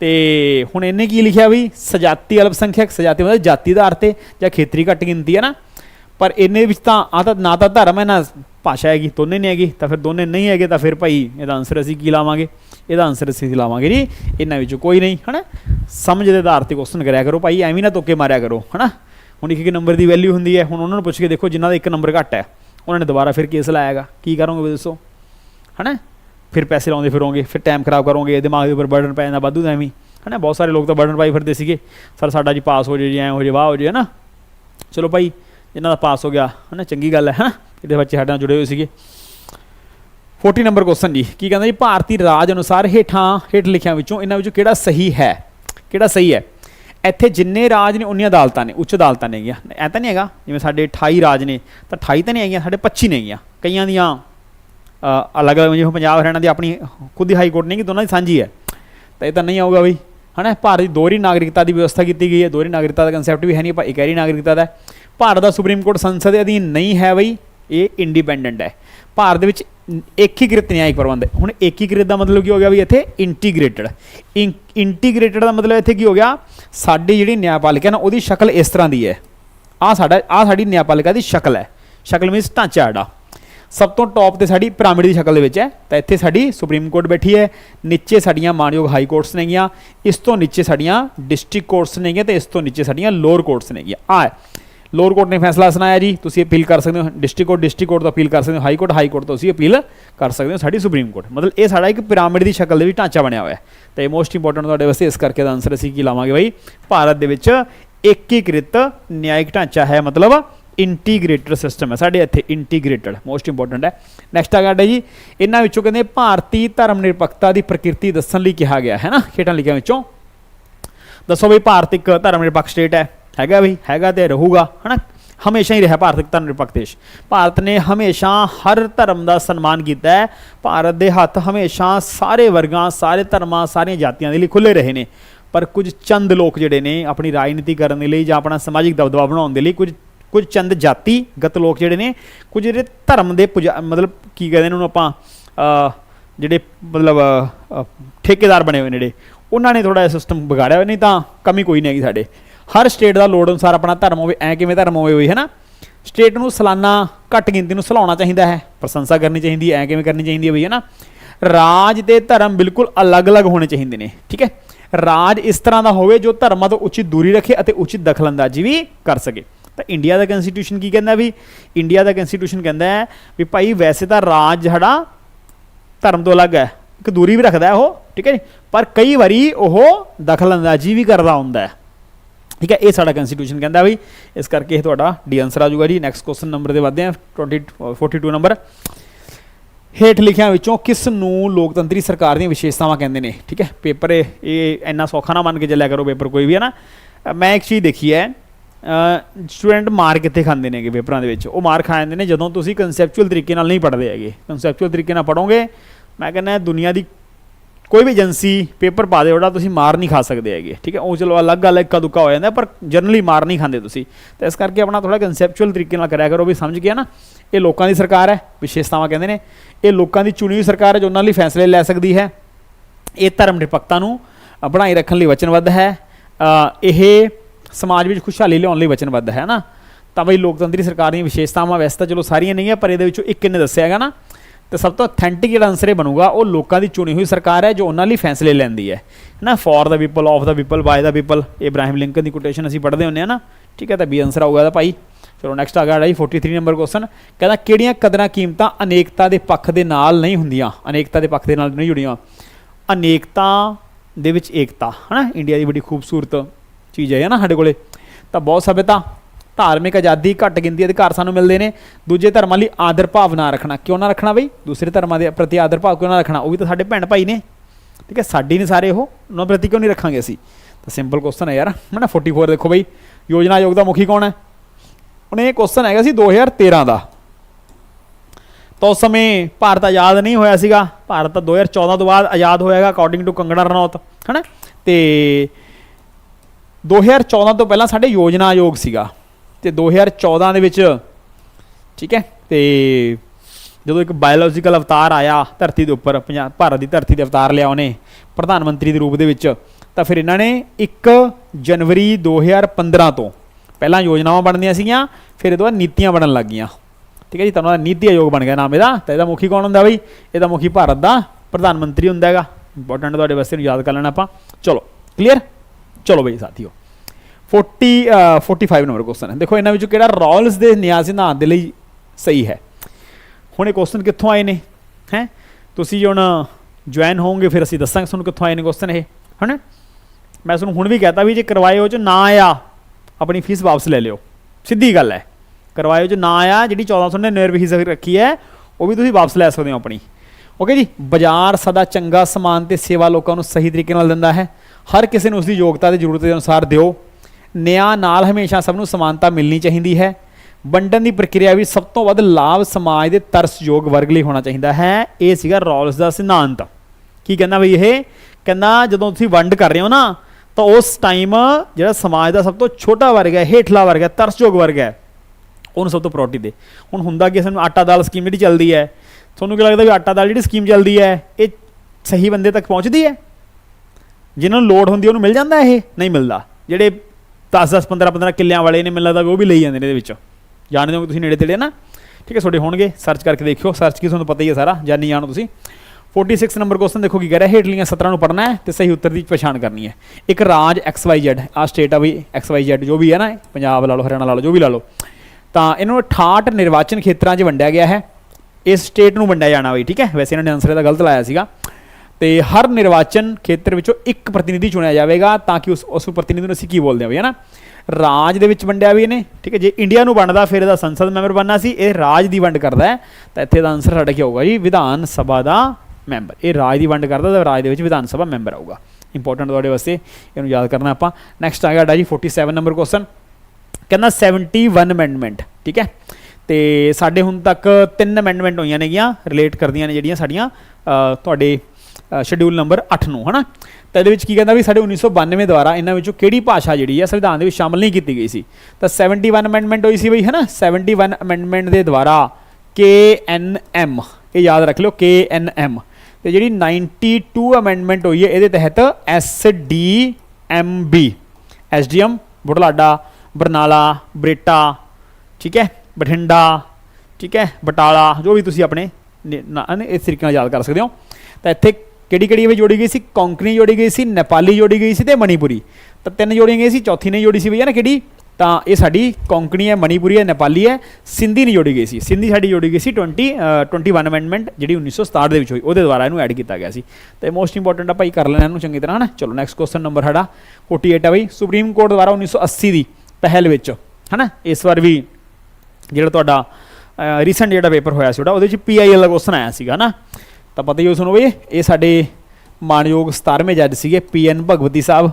Speaker 2: ਤੇ ਹੁਣ ਇਹਨੇ ਕੀ ਲਿਖਿਆ ਵੀ? ਸਜਾਤੀ ਅਲਪ ਸਜਾਤੀ ਮਤਲਬ ਜਾਤੀ ਆਧਾਰ ਤੇ, ਜਾਂ ਖੇਤਰੀ ਘੱਟ ਗਿਣਤੀ ਹੈ ਨਾ ਪਰ ਇਹਨੇ ਵਿੱਚ ਤਾਂ ਆ ਤਾਂ ਨਾ ਤਾਂ ਧਰਮ ਹੈ, ਨਾ ਭਾਸ਼ਾ ਹੈਗੀ, ਦੋਨੇ ਨਹੀਂ ਹੈਗੀ, ਤਾਂ ਫਿਰ ਦੋਨੇ ਨਹੀਂ ਹੈਗੇ, ਤਾਂ ਫਿਰ ਭਾਈ ਇਹਦਾ ਆਨਸਰ ਅਸੀਂ ਕੀ ਲਾਵਾਂਗੇ? ਇਹਦਾ ਆਨਸਰ ਅਸੀਂ ਲਾਵਾਂਗੇ ਜੀ, ਇਹਨਾਂ ਵਿੱਚੋਂ ਕੋਈ ਨਹੀਂ, ਹਨਾ? ਸਮਝ ਦੇ ਆਧਾਰ ਤੇ ਕੁਐਸਚਨ ਕਰਿਆ ਕਰੋ ਭਾਈ, ਐਵੇਂ ਨਾ ਤੋਕੇ ਮਾਰਿਆ ਕਰੋ, ਹਨਾ? ਹੁਣ ਇੱਕ ਇੱਕ ਨੰਬਰ ਦੀ ਵੈਲਿਊ ਹੁੰਦੀ ਹੈ, ਹੁਣ ਉਹਨਾਂ ਨੂੰ ਪੁੱਛ ਕੇ ਦੇਖੋ ਜਿਨ੍ਹਾਂ ਦਾ ਇੱਕ ਨੰਬਰ ਘੱਟ ਹੈ। ਉਹਨਾਂ ਨੇ ਦੁਬਾਰਾ ਫਿਰ ਕੇਸ ਲਾਇਆਗਾ। ਕੀ ਕਰੋਗੇ ਦੱਸੋ? ਹਨਾ? ਫਿਰ ਪੈਸੇ ਲਾਉਂਦੇ ਫਿਰੋਗੇ, ਫਿਰ ਟਾਈਮ ਖਰਾਬ ਕਰੋਗੇ ਦਿਮਾਗ ਦੇ ਉੱਪਰ ਬਰਡਨ ਪੈ ਜਾਂਦਾ ਵਾਧੂ ਦਾ ਐਵੇਂ ਹਨਾ? ਬਹੁਤ ਸਾਰੇ ਲੋਕ ਤਾਂ ਬਰਡਨ ਪਾਈ ਫਿਰਦੇ ਸੀਗੇ। ਸਰ, ਸਾਡਾ ਜੀ ਪਾਸ ਹੋ ਜੇ ਜੀ, ਐ ਹੋ ਜੇ ਵਾਹ ਹੋ ਜੇ ਹਨਾ? ਚਲੋ ਭਾਈ ਜਿਨ੍ਹਾਂ ਦਾ ਪਾਸ ਹੋ ਗਿਆ। ਹਨਾ? ਚੰਗੀ ਗੱਲ ਹੈ, ਹਨਾ? ਇਹਦੇ ਬੱਚੇ ਸਾਡੇ ਨਾਲ ਜੁੜੇ ਹੋਏ ਸੀਗੇ। 40 ਨੰਬਰ ਕੁਐਸਚਨ ਜੀ। ਕੀ ਕਹਿੰਦਾ ਜੀ? ਭਾਰਤੀ ਰਾਜ ਅਨੁਸਾਰ ਹੇਠਾਂ, ਹੇਠ ਲਿਖਿਆਂ ਵਿੱਚੋਂ ਇਹਨਾਂ ਵਿੱਚੋਂ ਕਿਹੜਾ ਸਹੀ ਹੈ? ਕਿਹੜਾ ਸਹੀ ਹੈ? ਇੱਥੇ ਜਿੰਨੇ ਰਾਜ ਨੇ, ਉਨੀਆਂ ਅਦਾਲਤਾਂ ਨੇ, ਉੱਚ ਅਦਾਲਤਾਂ ਨੇ ਹੈਗੀਆਂ। ਐ ਤਾਂ ਨਹੀਂ ਹੈਗਾ, ਜਿਵੇਂ ਸਾਡੇ 28 ਰਾਜ ਨੇ, ਤਾਂ 28 ਤਾਂ ਨਹੀਂ ਹੈਗੀਆਂ, ਸਾਡੇ 25 ਨੇ ਹੈਗੀਆਂ। ਕਈਆਂ ਦੀਆਂ ਅਲੱਗ-ਅਲੱਗ ਜਿਵੇਂ ਪੰਜਾਬ ਹਰਿਆਣਾ ਦੀ ਆਪਣੀ ਖੁਦ ਹੀ ਹਾਈ ਕੋਰਟ ਨਹੀਂ ਕਿ ਦੋਨਾਂ ਦੀ ਸਾਂਝੀ ਹੈ। ਤਾਂ ਇਹ ਤਾਂ ਨਹੀਂ ਆਊਗਾ ਬਈ। ਹਨਾ, ਭਾਰਤ ਦੀ ਦੋਹਰੀ ਨਾਗਰਿਕਤਾ ਦੀ ਵਿਵਸਥਾ ਕੀਤੀ ਗਈ ਹੈ ਦੋਹਰੀ ਨਾਗਰਿਕਤਾ ਦਾ ਕਨਸੈਪਟ ਵੀ ਹੈ ਨਹੀਂ, ਆਪਾਂ ਇਕਹਿਰੀ ਨਾਗਰਿਕਤਾ ਦਾ ਭਾਰਤ ਦਾ ਸੁਪਰੀਮ ਕੋਰਟ ਸੰਸਦ ਦੇ ਅਧੀਨ ਨਹੀਂ ਹੈ ਬਈ, ਇਹ ਇੰਡੀਪੈਂਡੈਂਟ ਹੈ। ਭਾਰਤ ਦੇ ਵਿੱਚ ਏਕੀਕ੍ਰਿਤ ਨਿਆਇਕ ਪ੍ਰਬੰਧ ਹੈ ਹੁਣ ਏਕੀਕ੍ਰਿਤ ਦਾ ਮਤਲਬ ਕੀ ਹੋ ਗਿਆ ਵੀ ਇੱਥੇ ਇੰਟੀਗ੍ਰੇਟਡ ਇੰਟੀਗ੍ਰੇਟਡ ਦਾ ਮਤਲਬ ਇੱਥੇ ਕੀ ਹੋ ਗਿਆ? ਸਾਡੀ ਜਿਹੜੀ ਨਿਆਂਪਾਲਿਕਾ ਨਾ, ਉਹਦੀ ਸ਼ਕਲ ਇਸ ਤਰ੍ਹਾਂ ਦੀ ਹੈ। ਆ ਸਾਡਾ ਆ ਸਾਡੀ ਨਿਆਂਪਾਲਿਕਾ ਦੀ ਸ਼ਕਲ ਹੈ। ਸ਼ਕਲ ਮੀਨਸ ਢਾਂਚਾ ਸਾਡਾ। ਸਭ ਤੋਂ ਟੌਪ ਤੇ ਸਾਡੀ ਪਿਰਾਮਿਡ ਦੀ ਸ਼ਕਲ ਦੇ ਵਿੱਚ ਹੈ। ਤਾਂ ਇੱਥੇ ਸਾਡੀ ਸੁਪਰੀਮ ਕੋਰਟ ਬੈਠੀ ਹੈ। ਨੀਚੇ ਸਾਡੀਆਂ ਮਾਨਯੋਗ ਹਾਈ ਕੋਰਟਸ ਨੇਗੀਆਂ। ਇਸ ਤੋਂ ਨੀਚੇ ਸਾਡੀਆਂ ਡਿਸਟ੍ਰਿਕਟ ਕੋਰਟਸ ਨੇਗੀਆਂ ਤੇ ਇਸ ਤੋਂ ਨੀਚੇ ਸਾਡੀਆਂ ਲੋਅਰ ਕੋਰਟਸ ਨੇਗੀਆਂ। ਆ ਲੋਅਰ ਕੋਰਟ ਨੇ ਫੈਸਲਾ ਸੁਣਾਇਆ ਜੀ, ਤੁਸੀਂ ਅਪੀਲ ਕਰ ਸਕਦੇ ਹੋ, ਡਿਸਟ੍ਰਿਕਟ ਕੋਰਟ ਡਿਸਟ੍ਰਿਕਟ ਕੋਰਟ ਤੋਂ ਅਪੀਲ ਕਰ ਸਕਦੇ ਹੋ, ਹਾਈ ਕੋਰਟ ਹਾਈ ਕੋਰਟ ਤੋਂ ਤੁਸੀਂ ਅਪੀਲ ਕਰ ਸਕਦੇ ਹੋ ਸਾਡੀ ਸੁਪਰੀਮ ਕੋਰਟ। ਮਤਲਬ ਇਹ ਸਾਡਾ ਇੱਕ ਪਿਰਾਮਿਡ ਦੀ ਸ਼ਕਲ ਦੇ ਵਿੱਚ ਢਾਂਚਾ ਬਣਿਆ ਹੋਇਆ ਹੈ। ਤਾਂ ਇਹ ਮੋਸਟ ਇੰਪੋਰਟੈਂਟ ਤੁਹਾਡੇ ਵਾਸਤੇ ਇਸ ਕਰਕੇ ਦਾ ਆਨਸਰ ਅਸੀਂ ਕੀ ਲਾਵਾਂਗੇ ਬਾਈ? ਭਾਰਤ ਦੇ ਵਿੱਚ ਏਕੀਕ੍ਰਿਤ ਨਿਆਇਕ ਢਾਂਚਾ ਹੈ, ਮਤਲਬ ਇੰਟੀਗ੍ਰੇਟਡ ਸਿਸਟਮ ਹੈ, ਸਾਡੇ ਇੱਥੇ ਇੰਟੀਗ੍ਰੇਟਡ ਮੋਸਟ ਇੰਪੋਰਟੈਂਟ ਹੈ। ਨੈਕਸਟ ਆ ਗਿਆ ਜੀ, ਇਹਨਾਂ ਵਿੱਚੋਂ ਕਹਿੰਦੇ ਭਾਰਤੀ ਧਰਮ ਨਿਰਪੱਖਤਾ ਦੀ ਪ੍ਰਕਿਰਤੀ ਦੱਸਣ ਲਈ ਕਿਹਾ ਗਿਆ ਹੈ ਨਾ ਹੇਠਾਂ ਲਿਖਿਆ ਵਿੱਚੋਂ। ਦੱਸੋ ਬਈ, ਭਾਰਤ ਇੱਕ ਧਰਮ ਨਿਰਪੱਖ ਸਟੇਟ ਹੈ। ਹੈਗਾ ਵੀ, ਹੈਗਾ ਤੇ ਰਹੂਗਾ, ਹਨਾ? ਹਮੇਸ਼ਾ ਹੀ ਰਿਹਾ ਭਾਰਤ ਇੱਕ ਧਰਮ ਨਿਰਪੱਖ ਦੇਸ਼। ਭਾਰਤ ਨੇ ਹਮੇਸ਼ਾ ਹਰ ਧਰਮ ਦਾ ਸਨਮਾਨ ਕੀਤਾ ਹੈ। ਭਾਰਤ ਦੇ ਹੱਥ ਹਮੇਸ਼ਾ ਸਾਰੇ ਵਰਗਾਂ, ਸਾਰੇ ਧਰਮਾਂ, ਸਾਰੀਆਂ ਜਾਤੀਆਂ ਦੇ ਲਈ ਖੁੱਲੇ ਰਹੇ ਨੇ। ਪਰ ਕੁਝ ਚੰਦ ਲੋਕ ਜਿਹੜੇ ਨੇ ਆਪਣੀ ਰਾਜਨੀਤੀ ਕਰਨ ਦੇ ਲਈ ਜਾਂ ਆਪਣਾ ਸਮਾਜਿਕ ਦਬਦਬਾ ਬਣਾਉਣ ਦੇ ਲਈ ਕੁਝ ਕੁਝ ਚੰਦ ਜਾਤੀਗਤ ਲੋਕ ਜਿਹੜੇ ਨੇ, ਕੁਝ ਜਿਹੜੇ ਧਰਮ ਦੇ ਪੁਜਾ- ਮਤਲਬ ਕੀ ਕਹਿੰਦੇ ਨੇ ਉਹਨੂੰ ਆਪਾਂ ਜਿਹੜੇ ਮਤਲਬ ਠੇਕੇਦਾਰ ਬਣੇ ਹੋਏ ਨੇੜੇ ਉਹਨਾਂ ਨੇ ਥੋੜਾ ਜਿਹਾ ਸਿਸਟਮ ਵਿਗਾੜਿਆ ਹੋਇਆ, ਨਹੀਂ ਤਾਂ ਕਮੀ ਕੋਈ ਨਹੀਂ ਹੈਗੀ ਸਾਡੇ। ਹਰ ਸਟੇਟ ਦਾ ਲੋੜ ਅਨੁਸਾਰ ਆਪਣਾ ਧਰਮ ਹੋਵੇ, ਐ ਕਿਵੇਂ ਧਰਮ ਹੋਵੇ ਹੋਈ ਹੈ ਨਾ ਸਟੇਟ ਨੂੰ ਸਾਲਾਨਾ ਘੱਟ ਗਿਣਤੀ ਨੂੰ ਸਲਾਉਣਾ ਚਾਹੀਦਾ ਹੈ, ਪ੍ਰਸ਼ੰਸਾ ਕਰਨੀ ਚਾਹੀਦੀ ਹੈ, ਐ ਕਿਵੇਂ ਕਰਨੀ ਚਾਹੀਦੀ ਹੈ ਬਈ ਹੈ ਨਾ ਰਾਜ ਤੇ ਧਰਮ ਬਿਲਕੁਲ ਅਲੱਗ-ਅਲੱਗ ਹੋਣੇ ਚਾਹੀਦੇ ਨੇ, ਠੀਕ ਹੈ? ਰਾਜ ਇਸ ਤਰ੍ਹਾਂ ਦਾ ਹੋਵੇ ਜੋ ਧਰਮਾਂ ਤੋਂ ਉਚਿਤ ਦੂਰੀ ਰੱਖੇ ਅਤੇ ਉਚਿਤ ਦਖਲਅੰਦਾਜ਼ੀ ਵੀ ਕਰ ਸਕੇ। ਤਾਂ ਇੰਡੀਆ ਦਾ ਕਨਸਟੀਟਿਊਸ਼ਨ ਕੀ ਕਹਿੰਦਾ ਵੀ ਇੰਡੀਆ ਦਾ ਕਨਸਟੀਟਿਊਸ਼ਨ ਕਹਿੰਦਾ ਹੈ ਵੀ ਭਾਈ ਵੈਸੇ ਤਾਂ ਰਾਜ ਸਾਡਾ ਧਰਮ ਤੋਂ ਅਲੱਗ ਹੈ, ਇੱਕ ਦੂਰੀ ਵੀ ਰੱਖਦਾ ਉਹ, ਠੀਕ ਹੈ ਜੀ? ਪਰ ਕਈ ਵਾਰੀ ਉਹ ਦਖਲਅੰਦਾਜ਼ੀ ਵੀ ਕਰਦਾ ਹੁੰਦਾ ਹੈ। ਠੀਕ ਹੈ, ਇਹ ਸਾਡਾ ਕਨਸਟੀਟਿਊਸ਼ਨ ਕਹਿੰਦਾ ਵੀ ਇਸ ਕਰਕੇ ਇਹ ਤੁਹਾਡਾ ਡੀ ਆਨਸਰ ਆ ਜਾਊਗਾ ਜੀ। ਨੈਕਸਟ ਕੁਐਸਚਨ ਨੰਬਰ 'ਤੇ ਵਧਦੇ ਹਾਂ 20 42 ਨੰਬਰ ਹੇਠ ਲਿਖਿਆਂ ਵਿੱਚੋਂ ਕਿਸ ਨੂੰ ਲੋਕਤੰਤਰੀ ਸਰਕਾਰ ਦੀਆਂ ਵਿਸ਼ੇਸ਼ਤਾਵਾਂ ਕਹਿੰਦੇ ਨੇ? ਠੀਕ ਹੈ, ਪੇਪਰ ਇਹ ਇਹ ਇੰਨਾ ਸੌਖਾ ਨਾ ਮੰਨ ਕੇ ਚੱਲਿਆ ਕਰੋ ਪੇਪਰ ਕੋਈ ਵੀ, ਹੈ ਨਾ? ਮੈਂ ਇੱਕ ਚੀਜ਼ ਦੇਖੀ ਹੈ ਸਟੂਡੈਂਟ ਮਾਰ ਕਿੱਥੇ ਖਾਂਦੇ ਨੇਗੇ ਪੇਪਰਾਂ ਦੇ ਵਿੱਚ? ਉਹ ਮਾਰ ਖਾ ਜਾਂਦੇ ਨੇ ਜਦੋਂ ਤੁਸੀਂ ਕਨਸੈਪਚੁਅਲ ਤਰੀਕੇ ਨਾਲ ਨਹੀਂ ਪੜ੍ਹਦੇ ਹੈਗੇ। ਕਨਸੈਪਚੁਅਲ ਤਰੀਕੇ ਨਾਲ ਪੜੋਗੇ ਮੈਂ ਕਹਿੰਦਾ ਦੁਨੀਆ ਦੀ ਕੋਈ ਵੀ ਏਜੰਸੀ ਪੇਪਰ ਪਾ ਦੇ, ਉਹਦਾ ਤੁਸੀਂ ਮਾਰ ਨਹੀਂ ਖਾ ਸਕਦੇ ਹੈਗੇ, ਠੀਕ ਹੈ? ਉਹ ਚਲੋ ਅਲੱਗ ਅਲੱਗ ਇੱਕਾ ਦੁੱਕਾ ਹੋ ਜਾਂਦਾ, ਪਰ ਜਨਰਲੀ ਮਾਰ ਨਹੀਂ ਖਾਂਦੇ ਤੁਸੀਂ। ਤਾਂ ਇਸ ਕਰਕੇ ਆਪਣਾ ਥੋੜਾ ਕਨਸੈਪਚੁਅਲ ਤਰੀਕੇ ਨਾਲ ਕਰਿਆ ਕਰੋ ਵੀ ਸਮਝ ਗਿਆ ਨਾ, ਇਹ ਲੋਕਾਂ ਦੀ ਸਰਕਾਰ ਹੈ, ਵਿਸ਼ੇਸ਼ਤਾਵਾਂ ਕਹਿੰਦੇ ਨੇ, ਇਹ ਲੋਕਾਂ ਦੀ ਚੁਣੀ ਹੋਈ ਸਰਕਾਰ ਹੈ ਜੋ ਉਹਨਾਂ ਲਈ ਫੈਸਲੇ ਲੈ ਸਕਦੀ ਹੈ। ਇਹ ਧਰਮ ਨਿਰਪੱਖਤਾ ਨੂੰ ਬਣਾਈ ਰੱਖਣ ਲਈ ਵਚਨਬੱਧ ਹੈ। ਇਹ ਸਮਾਜ ਵਿੱਚ ਖੁਸ਼ਹਾਲੀ ਲਿਆਉਣ ਲਈ ਵਚਨਬੱਧ ਹੈ ਨਾ। ਤਾਂ ਬਈ ਲੋਕਤੰਤਰੀ ਸਰਕਾਰ ਦੀਆਂ ਵਿਸ਼ੇਸ਼ਤਾਵਾਂ ਵੈਸੇ ਤਾਂ ਚਲੋ ਸਾਰੀਆਂ ਨਹੀਂ ਹੈ, ਪਰ ਇਹਦੇ ਵਿੱਚੋਂ ਇੱਕ ਇਹਨੇ ਦੱਸਿਆ ਹੈਗਾ ਨਾ ਤੇ ਸਭ ਤੋਂ ਅਥੈਂਟਿਕ ਜਿਹੜਾ ਆਨਸਰ ਇਹ ਬਣੂਗਾ, ਉਹ ਲੋਕਾਂ ਦੀ ਚੁਣੀ ਹੋਈ ਸਰਕਾਰ ਹੈ ਜੋ ਉਹਨਾਂ ਲਈ ਫੈਸਲੇ ਲੈਂਦੀ ਹੈ। ਨਾ for the people of the people by the people Abraham Lincoln the quotation ਅਸੀਂ ਪੜ੍ਹਦੇ ਹੁੰਦੇ ਆ ਨਾ। ਠੀਕ ਹੈ, ਤਾਂ ਬੀ ਆਨਸਰ ਆਊਗਾ ਇਹਦਾ ਭਾਈ। ਚਲੋ ਨੈਕਸਟ ਆ ਗਿਆ ਜੀ 43 ਨੰਬਰ ਕੁਐਸਚਨ ਕਹਿੰਦਾ, ਕਿਹੜੀਆਂ ਕਦਰਾਂ ਕੀਮਤਾਂ ਅਨੇਕਤਾ ਦੇ ਪੱਖ ਦੇ ਨਾਲ ਨਹੀਂ ਹੁੰਦੀਆਂ? ਅਨੇਕਤਾ ਦੇ ਪੱਖ ਦੇ ਨਾਲ ਨਹੀਂ ਜੁੜੀਆਂ। ਅਨੇਕਤਾ ਦੇ ਵਿੱਚ ਏਕਤਾ। ਹਨਾ ਇੰਡੀਆ ਦੀ ਬੜੀ ਖੂਬਸੂਰਤ ਚੀਜ਼ ਹੈ ਨਾ ਸਾਡੇ ਕੋਲੇ। ਤਾਂ ਬਹੁਤ ਸਭਿਅਤਾ ਧਾਰਮਿਕ ਆਜ਼ਾਦੀ ਘੱਟ ਗਿਣਤੀ ਅਧਿਕਾਰ ਸਾਨੂੰ ਮਿਲਦੇ ਨੇ। ਦੂਜੇ ਧਰਮਾਂ ਲਈ ਆਦਰ ਭਾਵ ਨਾ ਰੱਖਣਾ। ਕਿਉਂ ਨਾ ਰੱਖਣਾ ਬਈ? ਦੂਸਰੇ ਧਰਮਾਂ ਦੇ ਪ੍ਰਤੀ ਆਦਰ ਭਾਵ ਕਿਉਂ ਨਾ ਰੱਖਣਾ? ਉਹ ਵੀ ਤਾਂ ਸਾਡੇ ਭੈਣ ਭਾਈ ਨੇ। ਠੀਕ ਹੈ, ਸਾਡੀ ਨੇ ਸਾਰੇ ਉਹ। ਉਹਨਾਂ ਪ੍ਰਤੀ ਕਿਉਂ ਨਹੀਂ ਰੱਖਾਂਗੇ ਅਸੀਂ? ਤਾਂ ਸਿੰਪਲ ਕੁਐਸਚਨ ਹੈ ਯਾਰ। ਮੈਂ ਨਾ 44 ਦੇਖੋ ਬਈ। ਯੋਜਨਾ ਆਯੋਗ ਦਾ ਮੁਖੀ ਕੌਣ ਹੈ? ਹੁਣ ਇਹ ਕੁਐਸਚਨ ਹੈਗਾ ਸੀ 2013 ਦਾ। ਤਾਂ ਉਸ ਸਮੇਂ ਭਾਰਤ ਆਜ਼ਾਦ ਨਹੀਂ ਹੋਇਆ ਸੀਗਾ। ਭਾਰਤ ਤਾਂ 2014 ਤੋਂ ਬਾਅਦ ਆਜ਼ਾਦ ਹੋਇਆਗਾ ਅਕੋਰਡਿੰਗ ਟੂ ਕੰਗਣਾ ਰਣੌਤ। ਹਨਾ? ਤੇ 2014 ਤੋਂ ਪਹਿਲਾਂ ਸਾਡੇ ਯੋਜਨਾ ਆਯੋਗ ਸੀਗਾ। ਤੇ 2014 ਦੇ ਵਿੱਚ, ਠੀਕ ਹੈ, ਤੇ ਜਦੋਂ ਇੱਕ ਬਾਇਓਲੋਜੀਕਲ ਅਵਤਾਰ ਆਇਆ ਧਰਤੀ ਦੇ ਉੱਪਰ, ਪੰਜਾ- ਭਾਰਤ ਦੀ ਧਰਤੀ ਦੇ ਅਵਤਾਰ ਲਿਆ ਉਹਨੇ, ਪ੍ਰਧਾਨ ਮੰਤਰੀ ਦੇ ਰੂਪ ਦੇ ਵਿੱਚ, ਤਾਂ ਫਿਰ ਇਹਨਾਂ ਨੇ 1 ਜਨਵਰੀ 2015 ਤੋਂ ਪਹਿਲਾਂ ਯੋਜਨਾਵਾਂ ਬਣਦੀਆਂ ਸੀਗੀਆਂ, ਫਿਰ ਇਹਦੇ ਬਾਅਦ ਨੀਤੀਆਂ ਬਣਨ ਲੱਗ ਗਈਆਂ। ਠੀਕ ਹੈ ਜੀ ਤੁਹਾਨੂੰ ਨੀਤੀ ਆਯੋਗ ਬਣ ਗਿਆ ਨਾਮ ਇਹਦਾ, ਤਾਂ ਇਹਦਾ ਮੁਖੀ ਕੌਣ ਹੁੰਦਾ ਬਈ? ਇਹਦਾ ਮੁਖੀ ਭਾਰਤ ਦਾ ਪ੍ਰਧਾਨ ਮੰਤਰੀ ਹੁੰਦਾ ਹੈਗਾ। ਇੰਪੋਰਟੈਂਟ ਤੁਹਾਡੇ ਵਾਸਤੇ ਨੂੰ ਯਾਦ ਕਰ ਲੈਣਾ ਆਪਾਂ। ਚਲੋ ਕਲੀਅਰ ਚਲੋ ਬਈ ਸਾਥੀਓ। 40 ਅ, 45 ਨੰਬਰ ਕੁਐਸਚਨ ਹੈ। ਦੇਖੋ ਇਹਨਾਂ ਵਿੱਚੋਂ ਕਿਹੜਾ ਰੌਲਸ ਦੇ ਨਿਆਂ ਸਿਧਾਂਤ ਦੇ ਲਈ ਸਹੀ ਹੈ? ਹੁਣ ਇਹ ਕੁਐਸਚਨ ਕਿੱਥੋਂ ਆਏ ਨੇ? ਹੈ? ਤੁਸੀਂ ਹੁਣ ਜੁਆਇਨ ਹੋਵੋਗੇ ਫਿਰ ਅਸੀਂ ਦੱਸਾਂਗੇ ਤੁਹਾਨੂੰ ਕਿੱਥੋਂ ਆਏ ਨੇ ਕੁਐਸਚਨ ਇਹ ਹਨਾ? ਮੈਂ ਤੁਹਾਨੂੰ ਹੁਣ ਵੀ ਕਹਤਾ ਵੀ ਜੇ ਕਰਵਾਏ ਹੋ ਚ ਨਾ ਆਇਆ ਆਪਣੀ ਫੀਸ ਵਾਪਸ ਲੈ ਲਿਓ। ਸਿੱਧੀ ਗੱਲ ਹੈ। ਕਰਵਾਏ ਹੋ ਚ ਨਾ ਆਇਆ ਜਿਹੜੀ 1499 ਰੁਪਏ ਫੀਸ ਰੱਖੀ ਹੈ ਉਹ ਵੀ ਤੁਸੀਂ ਵਾਪਸ ਲੈ ਸਕਦੇ ਹੋ ਆਪਣੀ। ਓਕੇ ਜੀ? ਬਾਜ਼ਾਰ ਸਦਾ ਚੰਗਾ ਸਮਾਨ ਤੇ ਸੇਵਾ ਲੋਕਾਂ ਨੂੰ ਸਹੀ ਤਰੀਕੇ ਨਾਲ ਦਿੰਦਾ ਹੈ। ਹਰ ਕਿਸੇ ਨੂੰ ਉਸ ਦੀ ਯੋਗਤਾ ਤੇ ਜ਼ਰੂਰਤ ਦੇ ਅਨੁਸਾਰ ਦਿਓ। ਨਿਆਂ ਨਾਲ ਹਮੇਸ਼ਾ ਸਭ ਨੂੰ ਸਮਾਨਤਾ ਮਿਲਣੀ ਚਾਹੀਦੀ ਹੈ। ਵੰਡਣ ਦੀ ਪ੍ਰਕਿਰਿਆ ਵੀ ਸਭ ਤੋਂ ਵੱਧ ਲਾਭ ਸਮਾਜ ਦੇ ਤਰਸਯੋਗ ਵਰਗ ਲਈ ਹੋਣਾ ਚਾਹੀਦਾ ਹੈ। ਇਹ ਸੀਗਾ ਰੌਲਸ ਦਾ ਸਿਧਾਂਤ। ਕੀ ਕਹਿੰਦਾ ਬਈ ਇਹ? ਕਹਿੰਦਾ ਜਦੋਂ ਤੁਸੀਂ ਵੰਡ ਕਰ ਰਹੇ ਹੋ ਨਾ, ਤਾਂ ਉਸ ਟਾਈਮ ਜਿਹੜਾ ਸਮਾਜ ਦਾ ਸਭ ਤੋਂ ਛੋਟਾ ਵਰਗ ਹੈ, ਹੇਠਲਾ ਵਰਗ ਹੈ, ਤਰਸਯੋਗ ਵਰਗ ਹੈ, ਉਹਨੂੰ ਸਭ ਤੋਂ ਪ੍ਰਾਇੋਰਟੀ ਦੇ। ਹੁਣ ਹੁੰਦਾ ਕਿ ਸਾਨੂੰ ਆਟਾ ਦਾਲ ਸਕੀਮ ਜਿਹੜੀ ਚੱਲਦੀ ਹੈ, ਤੁਹਾਨੂੰ ਕੀ ਲੱਗਦਾ ਵੀ ਆਟਾ ਦਾਲ ਜਿਹੜੀ ਸਕੀਮ ਚੱਲਦੀ ਹੈ, ਇਹ ਸਹੀ ਬੰਦੇ ਤੱਕ ਪਹੁੰਚਦੀ ਹੈ? ਜਿਨ੍ਹਾਂ ਨੂੰ ਲੋੜ ਹੁੰਦੀ ਉਹਨੂੰ ਮਿਲ ਜਾਂਦਾ ਇਹ? ਨਹੀਂ ਮਿਲਦਾ। ਜਿਹੜੇ 10 10 15 15 ਕਿੱਲਿਆਂ ਵਾਲੇ ਨੇ, ਮੈਨੂੰ ਲੱਗਦਾ ਵੀ ਉਹ ਵੀ ਲਈ ਜਾਂਦੇ ਨੇ ਇਹਦੇ ਵਿੱਚ। ਜਾਣਦੇ ਹੋ ਤੁਸੀਂ ਨੇੜੇ ਤੇੜੇ ਨਾ? ਠੀਕ ਹੈ, ਤੁਹਾਡੇ ਹੋਣਗੇ ਸਰਚ ਕਰਕੇ ਦੇਖਿਓ। ਸਰਚ ਕੀ ਤੁਹਾਨੂੰ ਪਤਾ ਹੀ ਹੈ ਸਾਰਾ ਜਾਂ ਨਹੀਂ ਜਾਣੋ ਤੁਸੀਂ। 46 ਨੰਬਰ ਕੁਐਸਚਨ ਦੇਖੋ ਕੀ ਕਹਿ ਰਿਹਾ, ਹੇਠਲੀਆਂ ਸਤਰਾਂ ਨੂੰ ਪੜਨਾ ਹੈ ਤੇ ਸਹੀ ਉੱਤਰ ਦੀ ਪਛਾਣ ਕਰਨੀ ਹੈ। ਇੱਕ ਰਾਜ XYZ ਆ ਸਟੇਟ ਆ ਵੀ XYZ ਜੋ ਵੀ ਹੈ ਨਾ, ਪੰਜਾਬ ਲਾ ਲਓ, ਹਰਿਆਣਾ ਲਾ ਲਓ, ਜੋ ਵੀ ਲਾ ਲਓ। ਤਾਂ ਇਹਨੂੰ 68 ਨਿਰਵਾਚਨ ਖੇਤਰਾਂ 'ਚ ਵੰਡਿਆ ਗਿਆ ਹੈ। ਇਸ ਸਟੇਟ ਨੂੰ ਵੰਡਿਆ ਜਾਣਾ ਬਈ ਠੀਕ ਹੈ? ਵੈਸੇ ਇਹਨਾਂ ਨੇ ਆਨਸਰ ਇਹਦਾ ਗਲਤ ਲਾਇਆ ਸੀਗਾ। ਤੇ ਹਰ ਨਿਰਵਾਚਨ ਖੇਤਰ ਵਿੱਚੋਂ ਇੱਕ ਪ੍ਰਤੀਨਿਧੀ ਚੁਣਿਆ ਜਾਵੇਗਾ ਤਾਂ ਕਿ ਉਸ ਉਸ ਪ੍ਰਤੀਨਿਧੀ ਨੂੰ ਅਸੀਂ ਕੀ ਬੋਲਦੇ ਹਾਂ ਬਈ ਹਨਾ ਰਾਜ ਦੇ ਵਿੱਚ ਵੰਡਿਆ ਵੀ ਇਹਨੇ, ਠੀਕ ਹੈ? ਜੇ ਇੰਡੀਆ ਨੂੰ ਵੰਡਦਾ, ਫਿਰ ਇਹਦਾ ਸੰਸਦ ਮੈਂਬਰ ਬਣਨਾ ਸੀ, ਇਹ ਰਾਜ ਦੀ ਵੰਡ ਕਰਦਾ ਤਾਂ ਇੱਥੇ ਦਾ ਆਨਸਰ ਸਾਡਾ ਕੀ ਹੋਊਗਾ ਜੀ? ਵਿਧਾਨ ਸਭਾ ਦਾ ਮੈਂਬਰ। ਇਹ ਰਾਜ ਦੀ ਵੰਡ ਕਰਦਾ ਤਾਂ ਰਾਜ ਦੇ ਵਿੱਚ ਵਿਧਾਨ ਸਭਾ ਮੈਂਬਰ ਆਊਗਾ। ਇੰਪੋਰਟੈਂਟ ਤੁਹਾਡੇ ਵਾਸਤੇ, ਇਹਨੂੰ ਯਾਦ ਕਰਨਾ ਆਪਾਂ। ਨੈਕਸਟ ਆ ਗਿਆ ਸਾਡਾ ਜੀ 47 ਨੰਬਰ ਕੁਐਸਚਨ ਕਹਿੰਦਾ 71 ਅਮੈਂਡਮੈਂਟ ਠੀਕ ਹੈ? ਤੇ ਸਾਡੇ ਹੁਣ ਤੱਕ ਤਿੰਨ ਅਮੈਂਡਮੈਂਟ ਹੋਈਆਂ ਨੇਗੀਆਂ ਰਿਲੇਟ ਕਰਦੀਆਂ ਨੇ ਜਿਹੜੀਆਂ ਸਾਡੀਆਂ ਤੁਹਾਡੇ ਸ਼ਡਿਊਲ ਨੰਬਰ 8 ਨੂੰ, ਹਨਾ? ਤਾਂ ਇਹਦੇ ਵਿੱਚ ਕੀ ਕਹਿੰਦਾ ਵੀ ਸਾਡੇ 1992 ਦੁਆਰਾ ਇਹਨਾਂ ਵਿੱਚੋਂ ਕਿਹੜੀ ਭਾਸ਼ਾ ਜਿਹੜੀ ਹੈ ਸੰਵਿਧਾਨ ਦੇ ਵਿੱਚ ਸ਼ਾਮਲ ਨਹੀਂ ਕੀਤੀ ਗਈ ਸੀ? ਤਾਂ 71 ਅਮੈਂਡਮੈਂਟ ਹੋਈ ਸੀ ਬਈ, ਹਨਾ? 71 ਅਮੈਂਡਮੈਂਟ ਦੇ ਦੁਆਰਾ ਕੇ ਐਨ ਐਮ, ਇਹ ਯਾਦ ਰੱਖ ਲਿਓ, ਕੇ ਐਨ ਐਮ। ਤੇ ਜਿਹੜੀ 92 ਅਮੈਂਡਮੈਂਟ ਹੋਈ ਹੈ, ਇਹਦੇ ਤਹਿਤ S D M B, S D M Budhlada, Barnala, Bareta, ਠੀਕ ਹੈ? ਬਠਿੰਡਾ, ਠੀਕ ਹੈ? ਬਟਾਲਾ, ਜੋ ਵੀ ਤੁਸੀਂ ਆਪਣੇ ਨੇ- ਨਾ- ਨਾ- ਇਸ ਤਰੀਕੇ ਨਾਲ ਯਾਦ ਕਰ ਸਕਦੇ ਹੋ। ਤਾਂ ਇੱਥੇ ਕਿਹੜੀ ਕਿਹੜੀ ਵੀ ਜੋੜੀ ਗਈ ਸੀ? ਕੋਂਕਣੀ ਜੋੜੀ ਗਈ ਸੀ ਨੇਪਾਲੀ ਜੋੜੀ ਗਈ ਸੀ ਤੇ ਮਣੀਪੁਰੀ ਤਾਂ ਤਿੰਨ ਜੋੜੀਆਂ ਗਈਆਂ ਸੀ ਚੌਥੀ ਨਹੀਂ ਜੋੜੀ ਸੀ ਭਈਆ ਨਾ ਕਿਹੜੀ? ਤਾਂ ਇਹ ਸਾਡੀ ਕੋਂਕਣੀ ਹੈ ਮਣੀਪੁਰੀ ਹੈ ਨੇਪਾਲੀ ਹੈ ਸਿੰਧੀ ਨਹੀਂ ਜੋੜੀ ਗਈ ਸੀ। ਸਿੰਧੀ ਸਾਡੀ ਜੋੜੀ ਗਈ ਸੀ 20 ਅ, 21 ਅਮੈਂਡਮੈਂਟ ਜਿਹੜੀ 1967 ਦੇ ਵਿੱਚ ਹੋਈ ਉਹਦੇ ਦੁਆਰਾ ਇਹਨੂੰ ਐਡ ਕੀਤਾ ਗਿਆ ਸੀ। ਤੇ ਮੋਸਟ ਇੰਪੋਰਟੈਂਟ ਆ ਭਾਈ ਕਰ ਲੈਣਾ ਇਹਨੂੰ ਚੰਗੀ ਤਰ੍ਹਾਂ ਹਨਾ ਚਲੋ ਨੈਕਸਟ ਕੁਐਸਚਨ ਨੰਬਰ ਸਾਡਾ 48 ਹੈ ਬਈ। ਸੁਪਰੀਮ ਕੋਰਟ ਦੁਆਰਾ 1980 ਦੀ ਪਹਿਲ ਵਿੱਚ ਹਨਾ ਇਸ ਵਾਰ ਵੀ ਜਿਹੜਾ ਤੁਹਾਡਾ ਰੀਸੈਂਟ ਜਿਹੜਾ ਪੇਪਰ ਹੋਇਆ ਸੀ ਉਹਦਾ ਉਹਦੇ ਵਿੱਚ ਪੀਆਈਐਲ ਦਾ ਕੁਐਸਚਨ ਆਇਆ ਸੀਗਾ ਨਾ? ਤਾਂ ਪਤਾ ਹੀ ਹੋ ਤੁਹਾਨੂੰ ਬਈ ਇਹ ਸਾਡੇ ਮਾਨਯੋਗ 17ਵੇਂ ਜੱਜ ਸੀਗੇ ਪੀ ਪੀਐਨ ਭਗਵਤੀ ਸਾਹਿਬ।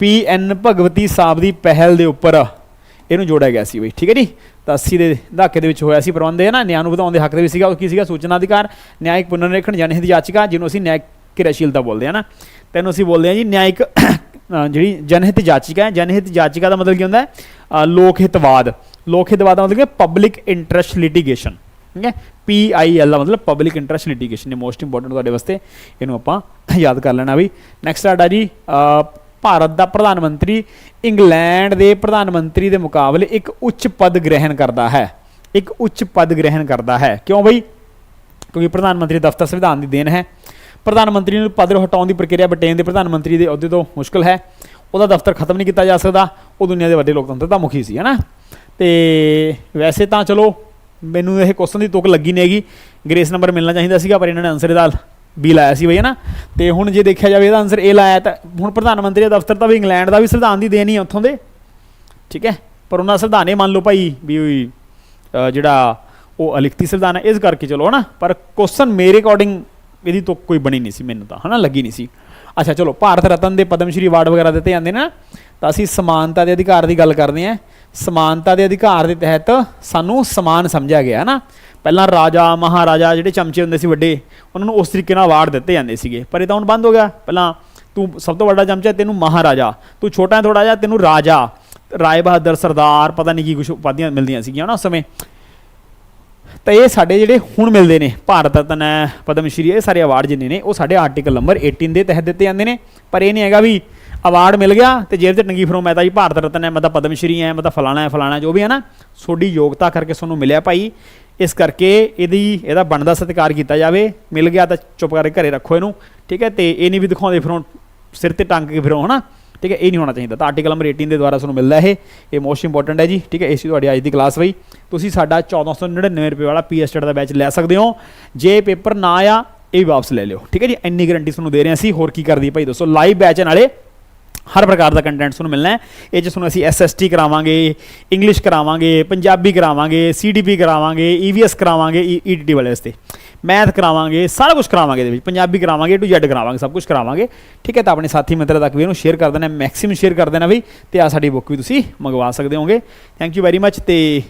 Speaker 2: ਪੀ ਪੀਐਨ ਭਗਵਤੀ ਸਾਹਿਬ ਦੀ ਪਹਿਲ ਦੇ ਉੱਪਰ ਇਹਨੂੰ ਜੋੜਿਆ ਗਿਆ ਸੀ ਬਈ, ਠੀਕ ਹੈ ਜੀ? ਤਾਂ 80 ਦੇ ਦਹਾਕੇ ਦੇ ਵਿੱਚ ਹੋਇਆ ਸੀ ਪ੍ਰਬੰਧ ਹੈ ਨਾ, ਨਿਆਂ ਨੂੰ ਵਧਾਉਣ ਦੇ ਹੱਕ ਦੇ ਵਿੱਚ ਸੀਗਾ, ਉਹ ਕੀ ਸੀਗਾ? ਸੂਚਨਾ ਅਧਿਕਾਰ, ਨਿਆਇਕ ਪੁਨਰਨਿਰੀਖਣ ਜਨਹਿਤ ਯਾਚਿਕਾ, ਜਿਹਨੂੰ ਅਸੀਂ ਨਿਆਇਕ ਕਿਰਿਆਸ਼ੀਲਤਾ ਬੋਲਦੇ ਆ ਨਾ। ਤੈਨੂੰ ਅਸੀਂ ਬੋਲਦੇ ਹਾਂ ਜੀ ਨਿਆਇਕ ਜਿਹੜੀ ਜਨਹਿਤ ਯਾਚਿਕਾ ਹੈ, ਜਨਹਿਤ ਯਾਚਿਕਾ ਦਾ ਮਤਲਬ ਕੀ ਹੁੰਦਾ ਹੈ? ਲੋਕ ਹਿਤਵਾਦ ਲੋਕ ਹਿਤਵਾਦ ਦਾ ਮਤਲਬ ਕਿ ਪਬਲਿਕ ਇੰਟਰਸਟ ਲਿਟੀਗੇਸ਼ਨ ਠੀਕ ਹੈ ਪੀ ਆਈ ਐਲ ਦਾ ਮਤਲਬ ਪਬਲਿਕ ਇੰਟਰਸਟ ਲਿਟੀਗੇਸ਼ਨ ਇਹ ਮੋਸਟ ਇੰਪੋਰਟੈਂਟ ਤੁਹਾਡੇ ਵਾਸਤੇ ਇਹਨੂੰ ਆਪਾਂ ਯਾਦ ਕਰ ਲੈਣਾ ਵੀ। ਨੈਕਸਟ ਸਾਡਾ ਜੀ ਭਾਰਤ ਦਾ ਪ੍ਰਧਾਨ ਮੰਤਰੀ ਇੰਗਲੈਂਡ ਦੇ ਪ੍ਰਧਾਨ ਮੰਤਰੀ ਦੇ ਮੁਕਾਬਲੇ ਇੱਕ ਉੱਚ ਪਦ ਗ੍ਰਹਿਣ ਕਰਦਾ ਹੈ। ਇੱਕ ਉੱਚ ਪਦ ਗ੍ਰਹਿਣ ਕਰਦਾ ਹੈ। ਕਿਉਂ ਬਈ? ਕਿਉਂਕਿ ਪ੍ਰਧਾਨ ਮੰਤਰੀ ਦਫ਼ਤਰ ਸੰਵਿਧਾਨ ਦੀ ਦੇਣ ਹੈ। ਪ੍ਰਧਾਨ ਮੰਤਰੀ ਨੂੰ ਪਦ ਹਟਾਉਣ ਦੀ ਪ੍ਰਕਿਰਿਆ ਬ੍ਰਿਟੇਨ ਦੇ ਪ੍ਰਧਾਨ ਮੰਤਰੀ ਦੇ ਅਹੁਦੇ ਤੋਂ ਮੁਸ਼ਕਲ ਹੈ। ਉਹਦਾ ਦਫ਼ਤਰ ਖਤਮ ਨਹੀਂ ਕੀਤਾ ਜਾ ਸਕਦਾ। ਉਹ ਦੁਨੀਆ ਦੇ ਵੱਡੇ ਲੋਕਤੰਤਰ ਦਾ ਮੁਖੀ ਸੀ, ਹੈ ਨਾ? ਤੇ ਵੈਸੇ ਤਾਂ ਚਲੋ ਮੈਨੂੰ ਇਹ ਕੁਐਸਚਨ ਦੀ ਤੁਕ ਲੱਗੀ ਨਹੀਂ ਹੈਗੀ। ਗ੍ਰੇਸ ਨੰਬਰ ਮਿਲਣਾ ਚਾਹੀਦਾ ਸੀਗਾ, ਪਰ ਇਹਨਾਂ ਨੇ ਆਨਸਰ ਇਹਦਾ ਬੀ ਲਾਇਆ ਸੀ ਬਈ ਨਾ? ਤੇ ਹੁਣ ਜੇ ਦੇਖਿਆ ਜਾਵੇ ਇਹਦਾ ਆਨਸਰ ਇਹ ਲਾਇਆ, ਤਾਂ ਹੁਣ ਪ੍ਰਧਾਨ ਮੰਤਰੀ ਦਾ ਦਫ਼ਤਰ ਤਾਂ ਵੀ ਇੰਗਲੈਂਡ ਦਾ ਵੀ ਸੰਵਿਧਾਨ ਦੀ ਦੇਣ ਹੀ ਹੈ ਉੱਥੋਂ ਦੇ। ਠੀਕ ਹੈ? ਪਰ ਉਹਨਾਂ ਸੰਵਿਧਾਨ ਇਹ ਮੰਨ ਲਓ ਭਾਈ ਵੀ ਜਿਹੜਾ ਉਹ ਅਲਿਖਤੀ ਸੰਵਿਧਾਨ ਹੈ, ਇਸ ਕਰਕੇ ਚਲੋ ਹਨਾ ਪਰ ਕੁਐਸਚਨ ਮੇਰੇ ਅਕੋਰਡਿੰਗ ਇਹਦੀ ਤੁਕ ਕੋਈ ਬਣੀ ਨਹੀਂ ਸੀ ਮੈਨੂੰ ਤਾਂ, ਹਨਾ? ਲੱਗੀ ਨਹੀਂ ਸੀ। ਅੱਛਾ, ਚਲੋ, ਭਾਰਤ ਰਤਨ ਦੇ ਪਦਮ ਸ਼੍ਰੀ ਅਵਾਰਡ ਵਗੈਰਾ ਦਿੱਤੇ ਜਾਂਦੇ ਨੇ ਨਾ। ਤਾਂ ਅਸੀਂ ਸਮਾਨਤਾ ਦੇ ਅਧਿਕਾਰ ਦੀ ਗੱਲ ਕਰਦੇ ਹਾਂ। ਸਮਾਨਤਾ ਦੇ ਅਧਿਕਾਰ ਦੇ ਤਹਿਤ ਸਾਨੂੰ ਸਮਾਨ ਸਮਝਿਆ ਗਿਆ ਹੈ ਨਾ ਪਹਿਲਾਂ ਰਾਜਾ, ਮਹਾਰਾਜਾ ਜਿਹੜੇ ਚਮਚੇ ਹੁੰਦੇ ਸੀ ਵੱਡੇ, ਉਹਨਾਂ ਨੂੰ ਉਸ ਤਰੀਕੇ ਨਾਲ ਅਵਾਰਡ ਦਿੱਤੇ ਜਾਂਦੇ ਸੀਗੇ। ਪਰ ਇਹ ਤਾਂ ਹੁਣ ਬੰਦ ਹੋ ਗਿਆ। ਪਹਿਲਾਂ ਤੂੰ ਸਭ ਤੋਂ ਵੱਡਾ ਚਮਚਾ ਤੈਨੂੰ ਮਹਾਰਾਜਾ, ਤੂੰ ਛੋਟਾ ਥੋੜਾ ਜਿਹਾ ਤੈਨੂੰ ਰਾਜਾ, ਰਾਏ ਬਹਾਦਰ, ਸਰਦਾਰ, ਪਤਾ ਨਹੀਂ ਕੀ ਕੁਝ ਉਪਾਧੀਆਂ ਮਿਲਦੀਆਂ ਸੀਗੀਆਂ ਨਾ ਉਸ ਸਮੇਂ। ਤਾਂ ਇਹ ਸਾਡੇ ਜਿਹੜੇ ਹੁਣ ਮਿਲਦੇ ਨੇ, ਭਾਰਤ ਰਤਨ ਹੈ ਪਦਮ ਸ਼੍ਰੀ, ਇਹ ਸਾਰੇ ਅਵਾਰਡ ਜਿੰਨੇ ਨੇ, ਉਹ ਸਾਡੇ ਆਰਟੀਕਲ ਨੰਬਰ 18 ਦੇ ਤਹਿਤ ਦਿੱਤੇ ਜਾਂਦੇ ਨੇ। ਪਰ ਇਹ ਨਹੀਂ ਹੈਗਾ ਵੀ ਅਵਾਰਡ ਮਿਲ ਗਿਆ ਤੇ ਜੇਬ ਤੇ ਟੰਗੀ ਫਿਰੋਂ ਮੈਂ ਤਾਂ ਜੀ, ਭਾਰਤ ਰਤਨ ਹੈ, ਮੈਂ ਤਾਂ ਪਦਮ ਸ਼੍ਰੀ ਹੈ, ਮੈਂ ਤਾਂ ਫਲਾਣਾ ਹੈ, ਫਲਾਣਾ ਜੋ ਵੀ ਹੈ ਨਾ, ਤੁਹਾਡੀ ਯੋਗਤਾ ਕਰਕੇ ਤੁਹਾਨੂੰ ਮਿਲਿਆ ਭਾਈ। ਇਸ ਕਰਕੇ ਇਹਦੀ, ਇਹਦਾ ਬਣਦਾ ਸਤਿਕਾਰ ਕੀਤਾ ਜਾਵੇ, ਮਿਲ ਗਿਆ ਤਾਂ ਚੁੱਪ ਕਰਕੇ ਘਰੇ ਰੱਖੋ ਇਹਨੂੰ, ਠੀਕ ਹੈ, ਤੇ ਇਹ ਨਹੀਂ ਵੀ ਦਿਖਾਉਂਦੇ ਫਿਰੋਂ, ਸਿਰ ਤੇ ਟੰਗ ਕੇ ਫਿਰੋ, ਹਨਾ, ਠੀਕ ਹੈ, ਇਹ ਨਹੀਂ ਹੋਣਾ ਚਾਹੀਦਾ। ਤਾਂ ਆਰਟੀਕਲ ਨੰਬਰ 18 ਦੇ ਦੁਆਰਾ ਤੁਹਾਨੂੰ ਮਿਲਦਾ ਇਹ ਇਹ ਮੋਸਟ ਇੰਪੋਰਟੈਂਟ ਹੈ ਜੀ, ਠੀਕ ਹੈ, ਇਹ ਤੁਹਾਡੀ ਅੱਜ ਦੀ ਕਲਾਸ ਬਈ। ਤੁਸੀਂ ਸਾਡਾ 1499 ਰੁਪਏ ਵਾਲਾ ਪੀਐਸਟਡ ਦਾ ਬੈਚ ਲੈ ਸਕਦੇ ਹੋ। ਜੇ ਪੇਪਰ ਨਾ ਆਇਆ, ਇਹ ਵੀ ਵਾਪਸ ਲੈ ਲਿਓ, ਠੀਕ ਹੈ ਜੀ, ਇੰਨੀ ਗਾਰੰਟੀ ਤੁਹਾਨੂੰ ਦੇ ਰਹੇ ਹਾਂ ਅਸੀਂ ਹੋਰ ਕੀ ਕਰਦੀ ਭਾਈ ਦੋਸਤੋ ਲਾਈਵ ਬੈਚ ਨਾਲੇ। ਹਰ ਪ੍ਰਕਾਰ ਦਾ ਕੰਟੈਂਟ ਤੁਹਾਨੂੰ ਮਿਲਣਾ ਹੈ। ਇਹ 'ਚ ਤੁਹਾਨੂੰ ਅਸੀਂ ਐਸਐਸਟੀ ਕਰਾਵਾਂਗੇ ਇੰਗਲਿਸ਼ ਕਰਾਵਾਂਗੇ, ਪੰਜਾਬੀ ਕਰਾਵਾਂਗੇ ਸੀਡੀਪੀ ਕਰਾਵਾਂਗੇ ਈਵੀਐਸ ਕਰਾਵਾਂਗੇ e- ਈਟੀਟੀ ਵਾਲੇ ਵਾਸਤੇ। ਮੈਥ ਕਰਾਵਾਂਗੇ, ਸਾਰਾ ਕੁਝ ਕਰਾਵਾਂਗੇ ਇਹਦੇ ਵਿੱਚ। ਪੰਜਾਬੀ ਕਰਾਵਾਂਗੇ ਟੂ ਜ਼ੈਡ ਕਰਾਵਾਂਗੇ, ਸਭ ਕੁਝ ਕਰਾਵਾਂਗੇ। ਠੀਕ ਹੈ, ਤਾਂ ਆਪਣੇ ਸਾਥੀ ਮਿੱਤਰਾਂ ਤੱਕ ਵੀ ਇਹਨੂੰ ਸ਼ੇਅਰ ਕਰ ਦੇਣਾ ਮੈਕਸਿਮਮ ਸ਼ੇਅਰ ਕਰ ਦੇਣਾ ਵੀ, ਤੇ ਆ ਸਾਡੀ ਬੁੱਕ ਵੀ ਤੁਸੀਂ ਮੰਗਵਾ ਸਕਦੇ ਹੋਗੇ ਥੈਂਕ ਯੂ ਵੈਰੀ ਮੱਚ ਤੇ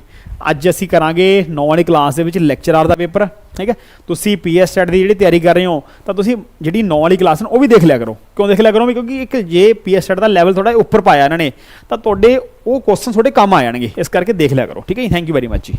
Speaker 2: ਅੱਜ ਅਸੀਂ ਕਰਾਂਗੇ 9 ਵਾਲੀ ਕਲਾਸ ਦੇ ਵਿੱਚ ਲੈਕਚਰਰ ਦਾ ਪੇਪਰ ਠੀਕ ਹੈ? ਤੁਸੀਂ ਪੀਐਸ ਸੈਟ ਦੀ ਜਿਹੜੀ ਤਿਆਰੀ ਕਰ ਰਹੇ ਹੋ, ਤਾਂ ਤੁਸੀਂ ਜਿਹੜੀ 9 ਵਾਲੀ ਕਲਾਸ ਨੇ ਉਹ ਵੀ ਦੇਖ ਲਿਆ ਕਰੋ। ਕਿਉਂ ਦੇਖ ਲਿਆ ਕਰੋ? ਵੀ ਕਿਉਂਕਿ ਇੱਕ ਜੇ ਪੀਐਸ ਸੈਟ ਦਾ ਲੈਵਲ ਥੋੜਾ ਉੱਪਰ ਪਾਇਆ ਇਹਨਾਂ ਨੇ, ਤਾਂ ਤੁਹਾਡੇ ਉਹ ਕੁਐਸਚਨ ਤੁਹਾਡੇ ਕੰਮ ਆ ਜਾਣਗੇ। ਇਸ ਕਰਕੇ ਦੇਖ ਲਿਆ ਕਰੋ। ਠੀਕ ਹੈ ਜੀ? ਥੈਂਕ ਯੂ ਵੈਰੀ ਮੱਚ ਜੀ।